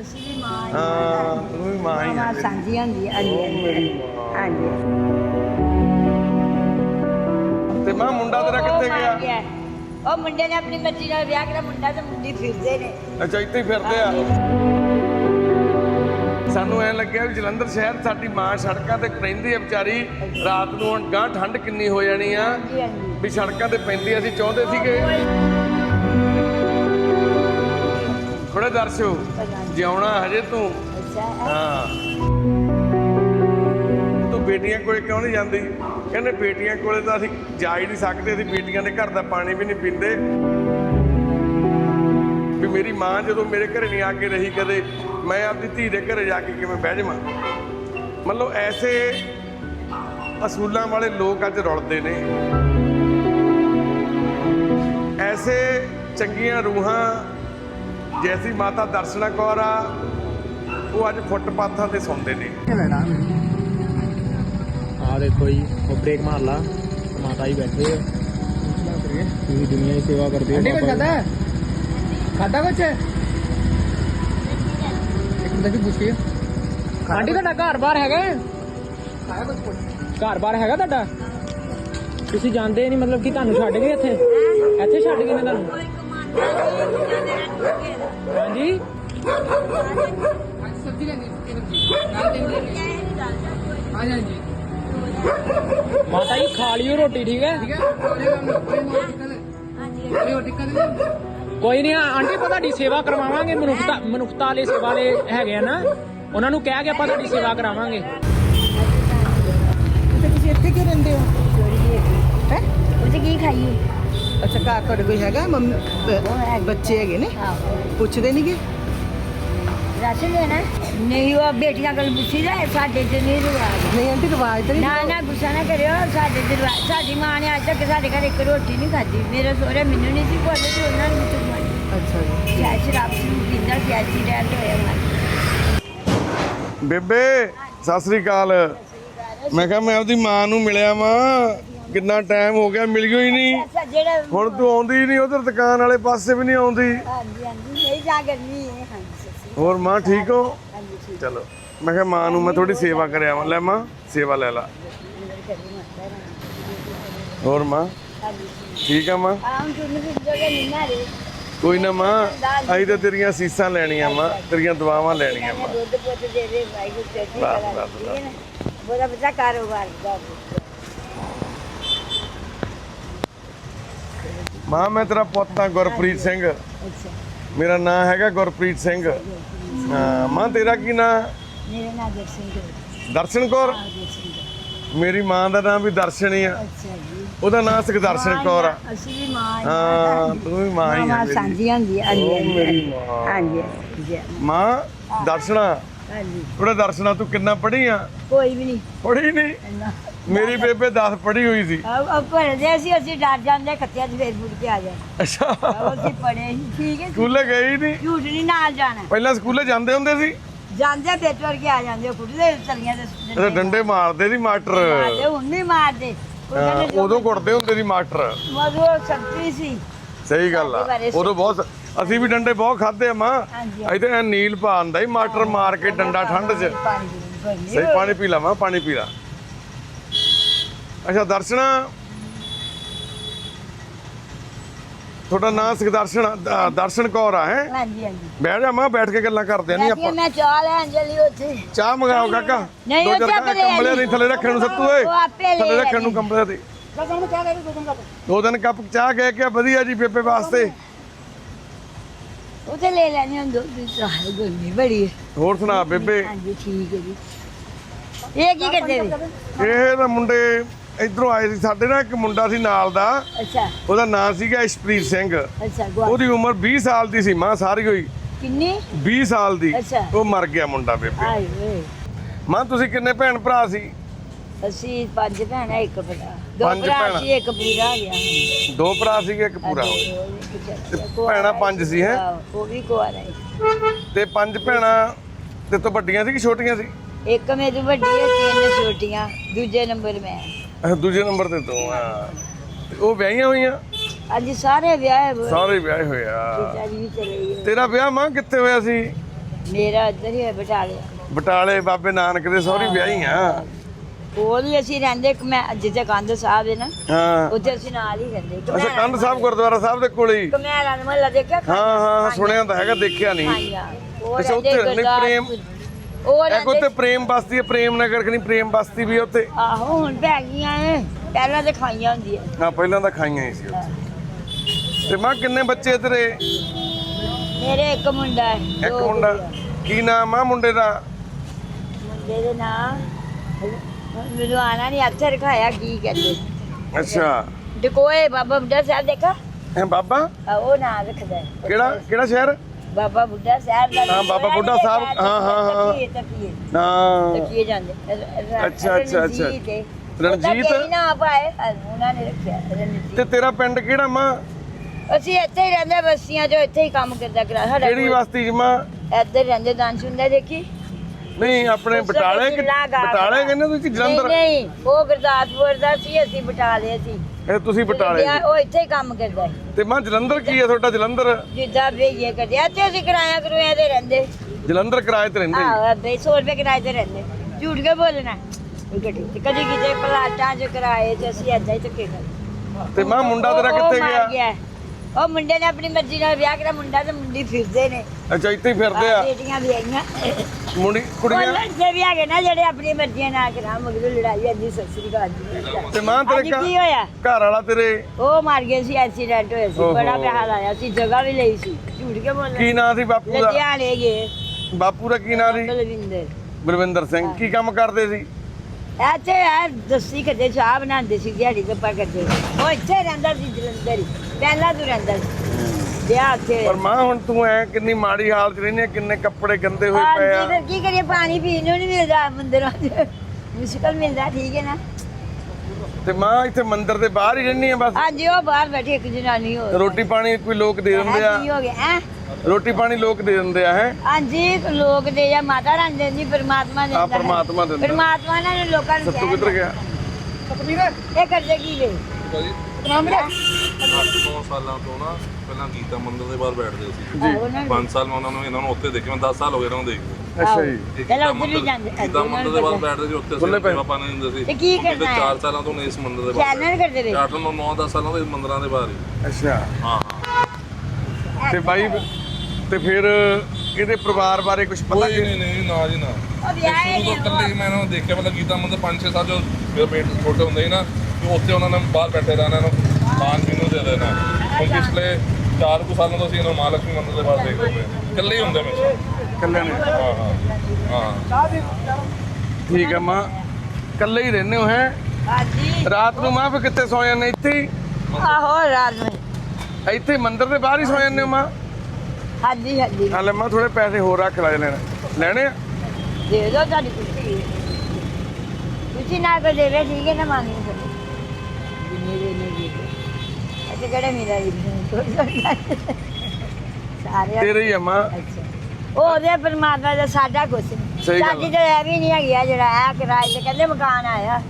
ਅਸੀਂ ਵੀ ਮਾਂ ਹੀ ਹਾਂ ਤੂੰ ਵੀ ਮਾਂ ਹੀ ਮਾਂ ਆ ਮੇਰੀ। ਸਾਂਝੀਆਂ ਹੁੰਦੀ ਹਾਂਜੀ ਉਹ ਹਾਂਜੀ। ਮੇਰੀ ਮਾਂ। ਹਾਂਜੀ। ਤੇ ਮਾਂ ਮੁੰਡਾ ਤੇਰਾ ਕਿੱਥੇ ਉਹ ਗਿਆ ਮਾਰ ਗਿਆ। ਉਹ ਮੁੰਡੇ ਨੇ ਆਪਣੀ ਮਰਜ਼ੀ ਨਾਲ ਵਿਆਹ ਕਰਾ ਮੁੰਡਾ ਤੇ ਮੁੰਡੀ ਫਿਰਦੇ ਨੇ। ਅੱਛਾ ਇੱਥੇ ਹੀ ਫਿਰਦੇ ਆ? ਸਾਨੂੰ ਐ ਲੱਗਿਆ ਵੀ ਜਲੰਧਰ ਸ਼ਹਿਰ ਸਾਡੀ ਮਾਂ ਸੜਕਾਂ ਤੇ ਰਹਿੰਦੀ ਆ ਵਿਚਾਰੀ। ਰਾਤ ਨੂੰ ਹੁਣ ਗਾਂ ਠੰਡ ਕਿੰਨੀ ਹੋ ਜਾਣੀ ਆ। ਹਾਂਜੀ ਹਾਂਜੀ। ਵੀ ਸੜਕਾਂ ਤੇ ਪੈਂਦੀ ਅਸੀਂ ਚਾਹੁੰਦੇ ਸੀਗੇ। ਥੋੜੇ ਦਰਸ਼ੋ ਜਿਉਣਾ ਹਜੇ ਤੂੰ। ਹਾਂ। ਤੂੰ ਬੇਟੀਆਂ ਕੋਲੇ ਕਿਉਂ ਨਹੀਂ ਜਾਂਦੀ? ਕਹਿੰਦੇ ਬੇਟੀਆਂ ਕੋਲੇ ਤਾਂ ਅਸੀਂ ਜਾ ਹੀ ਨਹੀਂ ਸਕਦੇ, ਅਸੀਂ ਬੇਟੀਆਂ ਦੇ ਘਰ ਦਾ ਪਾਣੀ ਵੀ ਨਹੀਂ ਪੀਂਦੇ। ਵੀ ਮੇਰੀ ਮਾਂ ਜਦੋਂ ਮੇਰੇ ਘਰੇ ਨਹੀਂ ਆ ਕੇ ਰਹੀ ਕਦੇ, ਮੈਂ ਆਪਣੀ ਧੀ ਦੇ ਘਰੇ ਜਾ ਕੇ ਕਿਵੇਂ ਬਹਿ ਜਾਵਾਂ? ਮਤਲਬ ਐਸੇ ਅਸੂਲਾਂ ਵਾਲੇ ਲੋਕ ਅੱਜ ਰੁਲਦੇ ਨੇ। ਐਸੇ ਚੰਗੀਆਂ ਰੂਹਾਂ ਜੈਸੀ ਮਾਤਾ ਦਰਸ਼ਨਾ ਕੌਰ ਆ ਉਹ ਅੱਜ ਫੁੱਟਪਾਥਾਂ ਤੇ ਸੌਂਦੇ ਨੇ। ਆ ਦੇਖੋ ਜੀ ਉਹ ਬ੍ਰੇਕ ਮਾਰ ਲਾ ਮਾਤਾ ਜੀ ਬੈਠੇ ਆ। ਤੁਸੀਂ ਦੁਨੀਆ ਦੀ ਸੇਵਾ ਕਰਦੇ ਕੁਝ ਬਾਬਾ ਖਾਦਾ ਖਾਦਾ ਕੁਝ ਇੱਕ ਮਿੰਟ ਦੀ ਪੁੱਛੀ ਆਂਟੀ ਤੁਹਾਡਾ ਘਰ ਬਾਰ ਹੈਗਾ? ਖਾਇਆ ਕੁਝ ਘਰ ਬਾਰ ਹੈਗਾ ਤੁਹਾਡਾ? ਤੁਸੀਂ ਜਾਂਦੇ ਨਹੀਂ ਮਤਲਬ ਕਿ ਤੁਹਾਨੂੰ ਛੱਡ ਗਏ ਇੱਥੇ? ਇੱਥੇ ਛੱਡ ਗਏ ਨੇ ਤੁਹਾਨੂੰ? ਹਾਂਜੀ? ਸਬਜ਼ੀ ਲੈਣੀ ਨਾਲ ਦੇਂਗੇ ਹਾਂ ਜੀ ਮਾਤਾ ਜੀ ਖਾ ਲਿਓ ਰੋਟੀ ਠੀਕ ਹੈ? ਠੀਕ ਹੈ ਕੋਈ ਹੋਰ ਦਿੱਕਤ ਨਹੀਂ ਕੋਈ ਨਹੀਂ ਆਂਟੀ ਆਪਾਂ ਤੁਹਾਡੀ ਸੇਵਾ ਕਰਵਾਵਾਂਗੇ ਮਨੁੱਖਤਾ ਮਨੁੱਖਤਾ ਵਾਲੇ ਸੇਵਾ ਵਾਲੇ ਹੈਗੇ ਆ ਨਾ। ਉਹਨਾਂ ਨੂੰ ਕਹਿ ਕੇ ਆਪਾਂ ਤੁਹਾਡੀ ਸੇਵਾ ਕਰਾਵਾਂਗੇ। ਤੁਸੀਂ ਇੱਥੇ ਕਿਉਂ ਰਹਿੰਦੇ ਹੋ? ਹੈ? ਉਹ ਕੀ ਖਾਈਏ? ਅੱਛਾ ਘਰ ਤੁਹਾਡੇ ਕੋਈ ਹੈਗਾ? ਮੰਮੀ ਬੱਚੇ ਹੈਗੇ ਨੇ? ਪੁੱਛਦੇ ਨਹੀਂਗੇ ਰਾਸ਼ਨ ਲੈਣਾ? ਨਹੀਂ ਉਹ ਬੇਟੀਆਂ ਕੋਲ ਪੁੱਛੀ ਦਾ ਸਾਡੇ ਤੇ ਨਹੀਂ ਰਿਵਾਜ। ਨਹੀਂ ਆਂਟੀ ਰਿਵਾਜ ਤਾਂ ਨਾ ਨਹੀਂ ਨਾ ਗੁੱਸਾ ਨਾ ਕਰਿਓ ਸਾਡੇ ਤੇ ਰਿਵਾਜ ਸਾਡੀ ਮਾਂ ਨੇ ਅੱਜ ਤੱਕ ਸਾਡੇ ਘਰ ਇੱਕ ਰੋਟੀ ਨਹੀਂ ਖਾਧੀ। ਮੇਰੇ ਸਹੁਰੇ ਮੈਨੂੰ ਨਹੀਂ ਸੀ ਭੁੱਲਦੇ ਤੇ ਉਹਨਾਂ ਨੂੰ ਚੁਗਾਈ ਅੱਛਾ ਜੀ। ਕਿਆ ਸ਼ਰਾਬ ਸ਼ੁਰੂ ਪੀਂਦਾ ਸੀ ਐਕਸੀਡੈਂਟ ਹੋਇਆ ਮਾਰ ਬੇਬੇ ਸਤਿ ਸ੍ਰੀ ਅਕਾਲ। ਮੈਂ ਕਿਹਾ ਮੈਂ ਆਪਦੀ ਮਾਂ ਨੂੰ ਮਿਲਿਆ ਵਾਂ। ਕਿੰਨਾ ਟਾਈਮ ਹੋ ਗਿਆ ਮਿਲ ਹੀ ਨਹੀਂ। ਅੱਛਾ ਜਿਹੜਾ ਹੁਣ ਤੂੰ ਆਉਂਦੀ ਹੀ ਨਹੀਂ ਉਧਰ ਦੁਕਾਨ ਵਾਲੇ ਪਾਸੇ ਵੀ ਨਹੀਂ ਆਉਂਦੀ। ਹਾਂਜੀ ਹਾਂਜੀ ਨਹੀਂ ਜਾ ਗਰਮੀ ਹੈ ਹਾਂਜੀ ਸੱਚੀ ਹੋਰ ਮਾਂ ਠੀਕ ਹੋ? ਹਾਂਜੀ ਠੀਕ। ਚਲੋ। ਮੈਂ ਕਿਹਾ ਮਾਂ ਨੂੰ ਮੈਂ ਥੋੜੀ ਸੇਵਾ ਕਰਿਆ ਵਾਂ। ਲੈ ਮਾਂ ਸੇਵਾ ਲੈ ਲਾ। ਹੋਰ ਮਾਂ? ਹਾਂਜੀ। ਠੀਕ ਆ ਮਾਂ? ਆਮ ਤੁਹਾਨੂੰ ਵੀ ਜਗ੍ਹਾ ਨਹੀਂ ਨਾ ਰੇ ਕੋਈ ਨਾ ਮਾਂ ਅਸੀਂ ਤਾਂ ਤੇਰੀਆਂ ਸੀਸਾਂ ਲੈਣੀਆਂ ਮਾਂ ਤੇਰੀਆਂ ਦੁਆਵਾਂ ਲੈਣੀਆਂ ਮਾਂ। ਦੁੱਧ ਪੁੱਤ ਦੇ ਦੇ ਵਾਹਿਗੁਰੂ ਜੀ ਬੱਚਾ ਕਾਰੋਬਾਰ ਦਾ। ਮਾਂ ਮੈਂ ਤੇਰਾ ਪੁੱਤ ਆ ਗੁਰਪ੍ਰੀਤ ਸਿੰਘ। ਅੱਛਾ। ਮੇਰਾ ਨਾਮ ਹੈਗਾ ਗੁਰਪ੍ਰੀਤ ਸਿੰਘ। ਹਾਂ ਮਾਂ ਤੇਰਾ ਕੀ ਨਾਂ? ਮੇਰੇ ਨਾਲ ਦਰਸ਼ਨ ਕਰੋ। ਦਰਸ਼ਨ ਕੌਰ? ਮੇਰੀ ਮਾਂ ਦਾ ਨਾਮ ਵੀ ਦਰਸ਼ਨ ਹੀ ਆ ਉਹਦਾ ਨਾਮ ਸੁਖਦਰਸ਼ਨ ਕੌਰ ਆ। ਅਸੀਂ ਵੀ ਮਾਂ ਹੀ ਹਾਂ ਤੂੰ ਵੀ ਮਾਂ ਹੀ ਆ ਸਾਂਝੀ ਹੁੰਦੀ ਹਾਂਜੀ ਹਾਂਜੀ ਹਾਂਜੀ। ਮਾਂ। ਦਰਸ਼ਨਾ। ਹਾਂਜੀ। ਉਹਦਾ ਦਰਸ਼ਨਾ ਤੂੰ ਕਿੰਨਾ ਪੜ੍ਹੀ ਆ? ਕੋਈ ਵੀ ਨਹੀਂ ਪੜ੍ਹੀ ਨਹੀਂ ਇੰਨਾ। ਮੇਰੀ ਬੇਬੇ 10 ਪੜ੍ਹੀ ਹੋਈ ਸੀ। ਆ ਪੜਦੇ ਸੀ ਅਸੀਂ ਡਰ ਜਾਂਦੇ ਖੱਤਿਆਂ 'ਚ ਫੇਰ ਮੁੜ ਕੇ ਆ ਜਾਏ ਅੱਛਾ। ਆਹੋ, ਅਸੀਂ ਪੜੇ ਸੀ ਠੀਕ ਹੈ ਜੀ। ਸਕੂਲੇ ਗਈ ਨਹੀਂ। ਝੂਠ ਨਹੀਂ ਨਾਲ ਜਾਣਾ। ਪਹਿਲਾਂ ਸਕੂਲੇ ਜਾਂਦੇ ਹੁੰਦੇ ਸੀ? ਜਾਂਦੇ ਪੇਟ ਵਰਗੇ ਆ ਜਾਂਦੇ ਫੁੱਟਦੇ ਤਲੀਆਂ ਦੇ ਇਹ ਡੰਡੇ ਮਾਰਦੇ। ਸੀ ਮਾਸਟਰ। ਮਾਰਦੇ ਹੁਣ ਨਹੀਂ ਮਾਰਦੇ। ਉਹ ਹਾਂ, ਕਹਿੰਦੇ ਜੋ ਉਦੋਂ ਕੁੱਟਦੇ ਹੁੰਦੇ ਸੀ ਮਾਸਟਰ। ਮਜ਼ੋ ਸ਼ਕਤੀ ਸੀ। ਸਹੀ ਗੱਲ ਆ। ਬਾਰੇ ਉਦੋਂ ਬਹੁਤ ਅਸੀਂ ਵੀ ਡੰਡੇ ਬਹੁਤ ਖਾਦੇ ਆ ਮਾਂ। ਹਾਂਜੀ। ਇੱਥੇ ਐਂ ਨੀਲ ਪਾਉਂਦਾ ਹੀ ਮਾਸਟਰ ਮਾਰ ਕੇ ਡੰਡਾ ਠੰਡ 'ਚ। ਪਾਣੀ ਦੀ ਭਰਨੀ ਸਹੀ ਪਾਣੀ ਪੀ ਲਾ ਮਾਂ ਪਾਣੀ ਪੀ ਲਾ। ਅੱਛਾ ਦਰਸ਼ਨਾ। ਤੁਹਾਡਾ ਨਾਮ ਸੁਖਦਰਸ਼ਨ ਦਰਸ਼ਨ ਕੌਰ ਆ ਹੈ? ਹਾਂਜੀ ਹਾਂਜੀ। ਬਹਿ ਜਾ ਮਾਂ ਬੈਠ ਕੇ ਗੱਲਾਂ ਕਰਦੇ ਆ ਨਹੀਂ ਆਪਾਂ। ਮੈਂ ਚਾਹ ਲੈਣ ਚੱਲੀ ਉੱਥੇ। ਚਾਹ ਮੰਗਾਓ ਕਾਕਾ। ਨਹੀਂ, ਉਹ ਕੰਬਲੇ। ਨਹੀਂ। ਥੱਲੇ ਰੱਖਣ ਨੂੰ ਸੱਤੂ ਉਹ ਲੈ ਥੱਲੇ ਰੱਖਣ ਨੂੰ। ਕੰਬਲੇ ਗਗਨ ਦਾ ਦਿਨ ਕੱਪ ਚਾਹ ਗਏ ਕਿ ਵਧੀਆ ਜੀ ਬੇਬੇ ਵਾਸਤੇ। ਉੱਥੇ ਲੈ ਲੈਣੀ ਹੁਣ ਦੁੱਧ ਚਾਹ ਗਰਮੀ ਬੜੀ। ਹੋਰ ਸੁਣਾ ਬੇਬੇ? ਹਾਂਜੀ ਠੀਕ ਹੈ ਜੀ। ਇਹ ਕੀ ਕਰਦੇ ਨੇ? ਇਹ ਤਾਂ ਮੁੰਡੇ ਇਧਰੋਂ ਆਏ ਸੀ ਸਾਡੇ ਨਾਲ ਇੱਕ ਮੁੰਡਾ ਸੀ ਨਾਲ ਦਾ। ਅੱਛਾ। ਉਹਦਾ ਨਾਮ ਸੀਗਾ ਇਸ਼ਪ੍ਰੀਤ ਸਿੰਘ। ਅੱਛਾ ਗੁਆ ਉਹਦੀ ਉਮਰ 20 ਸਾਲ ਦੀ ਸੀ ਮਾਂ ਸਾਰੀ ਹੋਈ। ਕਿੰਨੀ? 20 ਸਾਲ ਦੀ। ਅੱਛਾ। ਉਹ ਮਰ ਗਿਆ ਮੁੰਡਾ ਬੇਬੇ। ਆਏ ਓਏ। ਮਾਂ ਤੁਸੀਂ ਕਿੰਨੇ ਭੈਣ ਭਰਾ ਸੀ? ਅਸੀਂ ਪੰਜ ਭੈਣਾਂ ਇੱਕ ਭਰਾ। ਦੋ ਪੰਜ ਭਰਾ ਭੈਣਾਂ। ਸੀ ਇੱਕ ਪੂਰਾ ਆ ਗਿਆ। ਦੋ ਭਰਾ ਸੀਗੇ ਇੱਕ ਪੂਰਾ। ਹੋ ਗਿਆ ਭੈਣਾਂ ਪੰਜ ਸੀ, ਹੈਂ? ਉਹ ਵੀ ਕੁਆਰਾ ਹੈ। ਤੇ ਪੰਜ ਭੈਣਾਂ ਤੇ ਤੋਂ ਵੱਡੀਆਂ ਸੀ ਕਿ ਛੋਟੀਆਂ ਸੀ? ਇੱਕ ਮੇਰੀ ਵੱਡੀ ਹੈ ਤਿੰਨ ਛੋਟੀਆਂ ਦੂਜੇ ਨੰਬਰ ਮੈਂ। ਅਹ ਦੂਜੇ ਨੰਬਰ ਤੇ ਤੂੰ ਆ ਤੇ ਉਹ ਵਿਆਹੀਆਂ ਹੋਈਆਂ? ਅੱਜ ਸਾਰੇ ਵਿਆਹ ਹੋਏ। ਸਾਰੇ ਵਿਆਹੇ ਹੋਏ ਆ। ਚਾਚੀ ਵੀ ਚਲੇ ਗਏ। ਤੇਰਾ ਵਿਆਹ ਮਾਂ ਕਿੱਥੇ ਹੋਇਆ ਸੀ? ਮੇਰਾ ਇੱਧਰ ਹੀ ਹੈ ਬਟਾਲੇ। ਬਟਾਲੇ ਬਾਬੇ ਨਾਨਕ ਦੇ ਸਹੁਰੀ ਵਿਆਹੀ ਆ ਕੋਲ ਹੀ ਅਸੀਂ ਰਹਿੰਦੇ ਇੱਕ ਮੈਂ ਜਿੱਥੇ ਕੰਧ ਸਾਹਿਬ ਹੈ ਨਾ ਹਾਂ। ਉੱਥੇ ਅਸੀਂ ਨਾਲ ਹੀ ਰਹਿੰਦੇ। ਅੱਛਾ ਕੰਧ ਸਾਹਿਬ ਗੁਰਦੁਆਰਾ ਸਾਹਿਬ ਦੇ ਕੋਲੇ ਹੀ? ਕਮੈਰਾਂ ਨੂੰ ਮਹੱਲਾ ਦੇਖਿਆ ਹਾਂ ਹਾਂ ਸੁਣਿਆ ਤਾਂ ਹੈਗਾ ਦੇਖਿਆ ਨਹੀਂ। ਉਹ ਅੱਛਾ, ਉੱਥੇ ਪ੍ਰੇਮ- ਗੁਰਦਾਸਪੁਰ। ਉਹ ਇੱਕ ਰਹਿੰਦੇ ਪ੍ਰੇਮ ਬਸਤੀ ਹੈ ਪ੍ਰੇਮ ਨਗਰ ਖਣੀ ਪ੍ਰੇਮ ਬਸਤੀ ਵੀ ਉੱਥੇ। ਆਹੋ ਹੁਣ ਪੈ ਗਈਆਂ ਐ। ਪਹਿਲਾਂ ਤੇ ਖਾਈਆਂ ਹੁੰਦੀਆਂ। ਹਾਂ ਪਹਿਲਾਂ ਤਾਂ ਖਾਈਆਂ ਹੀ ਸੀ ਉੱਥੇ। ਤੇ ਮਾਂ ਕਿੰਨੇ ਬੱਚੇ ਤੇਰੇ? ਮੇਰੇ ਇੱਕ ਮੁੰਡਾ ਹੈ ਇੱਕ ਦੋ ਮੁੰਡਾ। ਕੁੜੀਆਂ। ਕੀ ਨਾਮ ਆ ਮੁੰਡੇ ਦਾ? ਮੁੰਡੇ ਦੇ ਨਾਂ ਮੈਨੂੰ ਆਣਾ ਨਹੀਂ ਅੱਛਾ ਰਖਾਇਆ ਕੀ ਕਹਿੰਦੇ। ਅੱਛਾ। ਡਕੋਏ ਬਾਬਾ ਬੁੱਢਾ ਸਾਹਿਬ ਦੇਖਾ? ਹੈ ਬਾਬਾ? ਆ, ਉਹ ਨਾਂ ਰੱਖਦਾ ਹੈ। ਕਿਹੜਾ ਕਿਹੜਾ ਸ਼ਹਿਰ? ਬਾਬਾ ਬੁੱਢਾ ਸਾਹਿਬ ਦਾ ਹਾਂ, ਬਾਬਾ ਬੁੱਢਾ ਸਾਹਿਬ, ਹਾਂ, ਹਾਂ, ਹਾਂ। ਤਕੀਏ ਤਕੀਏ। ਹਾਂ। ਤਕੀਏ ਜਾਂਦੇ। ਰ- ਅੱਛਾ, ਅੱਛਾ, ਅੱਛਾ। ਰਣਜੀਤ ਕਈ ਨਾਂ ਪਾਏ ਉਹਨਾਂ ਨੇ ਰੱਖਿਆ ਰਣਜੀਤ। ਤੇ ਤੇਰਾ ਪਿੰਡ ਕਿਹੜਾ ਮਾਂ? ਅਸੀਂ ਇੱਥੇ ਹੀ ਰਹਿੰਦੇ ਬਸਤੀਆਂ 'ਚ ਇੱਥੇ ਹੀ ਕੰਮ ਕਰਦਾ ਕਰਾ ਸਾਡਾ ਕਿਹੜੀ ਬਸਤੀ ਚ ਮਾਂ? ਇੱਧਰ ਰਹਿੰਦੇ ਦਾਨਸ਼ ਹੁੰਦਾ ਦੇਖੀ। ਨਹੀਂ ਆਪਣੇ ਬਟਾਲੇ ਕਿ ਜ਼ਿਲ੍ਹਾ ਗਾ- ਬਟਾਲੇ ਕਹਿੰਦੇ ਤੁਸੀਂ ਨਹੀਂ ਜਲੰਧਰ ਨਹੀਂ ਉਹ ਗੁਰਦਾਸਪੁਰ ਦਾ ਸੀ ਅਸੀਂ ਬਟਾਲੇ ਸੀ। ਇਹ ਤੁਸੀਂ ਬਟਾਲੇ ਵਿਆਹ- ਉਹ ਇੱਥੇ ਹੀ ਕੰਮ ਕਰਦਾ ਸੀ। ਤੇ ਮਾਂ ਜਲੰਧਰ ਕੀ ਹੈ ਤੁਹਾਡਾ? ਜਲੰਧਰ ਜਿੱਦਾਂ ਭਈਏ ਕਰਦੇ। ਆ ਤੇ ਅਸੀਂ ਕਿਰਾਇਆ ਕਰੂਆ ਤੇ ਰਹਿੰਦੇ। ਜਲੰਧਰ ਕਿਰਾਏ ਤੇ ਰਹਿੰਦੇ। ਆਹ ਬਈ 100 ਰੁਪਏ ਕਿਰਾਏ ਤੇ ਰਹਿੰਦੇ। ਝੂਠ ਕੇ ਬੋਲਣਾ? ਗੱਡੀ ਤੇ ਕਦੀ ਕਿਤੇ ਪਲਾਟਾਂ 'ਚ ਕਿਰਾਏ ਤੇ ਅਸੀਂ ਏਦਾਂ ਹੀ ਧੱਕੇ ਕਰਦੇ ਤੇ ਮਾਂ ਮੁੰਡਾ ਤੇਰਾ ਉਹ- ਉਹ ਕਿੱਥੇ ਮਰ ਗਿਆ। ਉਹ ਮੁੰਡੇ ਨੇ ਆਪਣੀ ਮਰਜ਼ੀ ਨਾਲ ਵਿਆਹ ਕਰਾ ਮੁੰਡਾ ਤੇ ਮੁੰਡੀ ਫਿਰਦੇ ਨੇ। ਅੱਛਾ ਇੱਥੇ ਹੀ ਫਿਰਦੇ ਆ? ਬੇਟੀਆਂ ਵੀ ਆਈਆਂ। ਮੁੰਡੀ ਕੁੜੀਆਂ? ਉਹ ਲੜਦੇ ਵੀ ਹੈਗੇ ਨਾ ਜਿਹੜੇ ਆਪਣੀ ਮਰਜ਼ੀ ਨਾਲ ਕਰਾ ਮਗਰੋਂ ਲੜਾਈ ਅੱਜੀ ਸੱਸਰੀ ਘਰ ਦੀ ਤੇ ਮਾਂ ਤੇਰੇ ਅੱਜ ਘਰ ਕੀ ਹੋਇਆ? ਘਰ ਵਾਲਾ ਤੇਰੇ? ਉਹ ਮਰ ਗਏ ਸੀ ਐਕਸੀਡੈਂਟ ਹੋਇਆ ਸੀ ਓਹੋ। ਬੜਾ ਪਿਆਰ ਆਇਆ ਸੀ ਜਗ੍ਹਾ ਵੀ ਲਈ ਸੀ ਝੂਠ ਕੇ ਬੋਲਣਾ? ਕੀ ਨਾਂ ਸੀ ਬਾਪੂ ਦਾ? ਲੁਧਿਆਣੇ ਗਏ। ਬਾਪੂ ਦਾ ਕੀ ਨਾਂ ਸੀ? ਬਲਵਿੰਦਰ ਬਲਵਿੰਦਰ ਸਿੰਘ। ਕੀ ਕੰਮ ਕਰਦੇ ਸੀ? ਇੱਥੇ ਯਾਰ ਦੱਸੀ ਕਦੇ ਚਾਹ ਬਣਾਉਂਦੇ ਸੀ ਦਿਹਾੜੀ ਦੱਪਾ ਕਰਦੇ। ਉਹ ਇੱਥੇ ਰਹਿੰਦਾ ਸੀ ਜਲੰਧਰ ਹੀ। ਪਹਿਲਾਂ ਤੋਂ ਰਹਿੰਦਾ ਸੀ। ਵਿਆਹ ਇੱਥੇ ਪਰ ਮਾਂ ਹੁਣ ਤੂੰ ਐ ਕਿੰਨੀ ਮਾੜੀ ਹਾਲਤ ਰਹਿੰਦੀ ਕਿੰਨੇ ਕੱਪੜੇ ਗੰਦੇ ਹੋਏ ਪਏ ਆ। ਫਿਰ ਕੀ ਕਰੀਏ ਪਾਣੀ ਪੀਣ ਨੂੰ ਨਹੀਂ ਮਿਲਦਾ ਮੰਦਿਰਾਂ 'ਚ। ਮੁਸ਼ਕਲ ਮਿਲਦਾ ਠੀਕ ਹੈ ਨਾ। ਤੇ ਮਾਂ ਇੱਥੇ ਮੰਦਿਰ ਦੇ ਬਾਹਰ ਹੀ ਰਹਿੰਦੀ ਆ ਬਸ? ਹਾਂਜੀ ਉਹ ਬਾਹਰ ਬੈਠੀ ਇੱਕ ਜਨਾਨੀ ਹੋਰ ਰੋਟੀ ਪਾਣੀ ਕੋਈ ਲੋਕ ਦੇ ਦਿੰਦੇ ਆ। ਕੀ ਹੋ ਗਿਆ ਹੈ? ਰੋਟੀ ਪਾਣੀ ਲੋਕ ਦੇ ਦਿੰਦੇ ਆ ਹੈ? ਹਾਂਜੀ ਲੋਕ ਦੇ ਜਾਂ ਮਾਤਾ ਰਾਣੀ ਦਿੰਦੀ ਪਰਮਾਤਮਾ ਆ ਦਿੰਦਾ ਹੈ। ਪਰਮਾਤਮਾ ਦਿੰਦਾ। ਪਰਮਾਤਮਾ ਨੇ ਲੋਕਾਂ ਨੂੰ ਸੱਤੂ ਕਿੱਧਰ ਗਿਆ? ਇਹ ਕਰਦੇ ਕੀ ਨੌ? ਸਾਲਾਂ ਤੋਂ ਨਾ ਪਹਿਲਾਂ ਗੀਤਾ ਮੰਦਿਰ ਦੇ ਬਾਹਰ ਬੈਠਦੇ ਸੀ। ਜੀ ਉਹਨਾਂ ਨੂੰ 5 ਸਾਲ ਮੈਂ ਉਹਨਾਂ ਨੂੰ ਇਹਨਾਂ ਨੂੰ ਉੱਥੇ ਦੇਖਿਆ ਮੈਂ 10 ਸਾਲ ਹੋ ਗਏ ਇਹਨਾਂ ਨੂੰ ਦੇਖਦੇ ਅੱਛਾ ਜੀ। ਇਹ ਪਹਿਲਾਂ ਗੀਤਾ ਉੱਧਰ ਵੀ ਮੰਦਿਰ- ਜਾਂਦੇ ਗੀਤਾ ਉਹਨਾਂ ਮੰਦਿਰ ਨੂੰ ਦੇ ਬਾਹਰ ਕਰਦੇ। ਬੈਠਦੇ ਸੀ ਉੱਥੇ ਖੁੱਲ੍ਹੇ ਅਸੀਂ ਪਏ। ਸੇਵਾ ਪਾਣੀ ਦਿੰਦੇ ਸੀ। ਤੇ ਕੀ ਕਿਤੇ ਕਰਨਾ ਹੈ? 4 ਸਾਲਾਂ ਤੋਂ ਨੇ ਇਸ ਮੰਦਿਰ ਦੇ ਬਾਹਰ। ਚੈਨਲ ਕਰਦੇ ਵੇ 8 ਨੂੰ 9 10 ਸਾਲਾਂ ਤੋਂ ਇਸ ਮੰਦਿਰਾਂ ਦੇ ਬਾਹਰ ਹੀ। ਅੱਛਾ। ਹਾਂ ਹਾਂ। ਤੇ ਬਾਈ ਤੇ ਫਿਰ ਇਹਦੇ ਪਰਿਵਾਰ ਬਾਰੇ ਕੁਝ ਪਤਾ ਕੋਈ ਨਹੀਂ ਨਹੀਂ ਨਾ ਜੀ ਨਾ। ਉਹ ਹੀ ਮੈਂ ਨੂੰ ਦੇਖਿਆ ਮਤਲਬ ਗੀਤਾ ਮੰਦਿਰ 5-6 ਸਾਲ ਜੋ ਮੇਰੇ ਬੇਟ ਛੋਟੇ ਹੁੰਦੇ ਸੀ ਨਾ ਤੇ ਉੱਥੇ ਉਹਨਾਂ ਨੇ ਬਾਹਰ ਬੈਠੇ ਰਹਿਣਾ ਇਹਨਾਂ ਨੂੰ ਖਾਣ ਪੀਣ ਨੂੰ ਦੇ ਦੇਣਾ। ਹੁਣ ਪਿਛਲੇ 4 ਕੁ ਸਾਲਾਂ ਤੋਂ ਅਸੀਂ ਇਹਨਾਂ ਨੂੰ ਮਹਾਲਕਸ਼ਮੀ ਮੰਦਿਰ ਦੇ ਬਾਹਰ ਦੇਖਦੇ ਪਏ ਹਾਂ। ਇਕੱਲੇ ਹੀ ਹੁੰਦੇ ਹਮੇਸ਼ਾ। ਇਕੱਲੇ ਨੇ? ਹਾਂ ਹਾਂ ਹਾਂ। ਠੀਕ ਹੈ ਮਾਂ। ਇਕੱਲੇ ਹੀ ਰਹਿੰਦੇ ਹੋ ਹੈ? ਹਾਂਜੀ। ਰਾਤ ਨੂੰ ਮਾਂ ਫਿਰ ਕਿੱਥੇ ਸੌ ਜਾਂਦੇ ਇੱਥੇ? ਆਹੋ ਰਾਤ ਨੂੰ। ਇੱਥੇ ਮੰਦਿਰ ਦੇ ਬਾਹਰ ਹੀ ਸੌ ਜਾਂਦੇ ਹੋ ਮਾਂ? ਹਾਂਜੀ ਹਾਂਜੀ। ਹਾਲੇ ਮਾਂ ਥੋੜੇ ਪੈਸੇ ਹੋਰ ਰੱਖ ਲੈ ਲੈਣੇ। ਲੈਣੇ ਆ? ਦੇ ਦੋ ਤੁਹਾਡੀ ਕੁਛ ਤੁਸੀਂ ਨਾ ਕੋ ਦੇਵੇ ਠੀਕ ਹੈ ਨਾ ਮੰਗੀ ਜਿੰਨੇ ਦੇ ਨੇ ਜੀ ਅੱਛਾ ਕਿਹੜਾ ਮੇਰਾ ਵੀ ਸਾਰੇ ਤੇਰੇ ਹੀ ਆ ਮਾਂ। ਉਹ ਉਹਦੇ ਪਰਮਾਤਮਾ ਦਾ ਸਾਡਾ ਕੁਛ ਨਹੀਂ ਸਾਡੀ ਤਾਂ ਇਹ ਵੀ ਨਹੀਂ ਹੈਗੀ ਆ ਜਿਹੜਾ ਇਹ ਕਿਰਾਏ ਤੇ ਕਹਿੰਦੇ ਮਕਾਨ ਆਇਆ।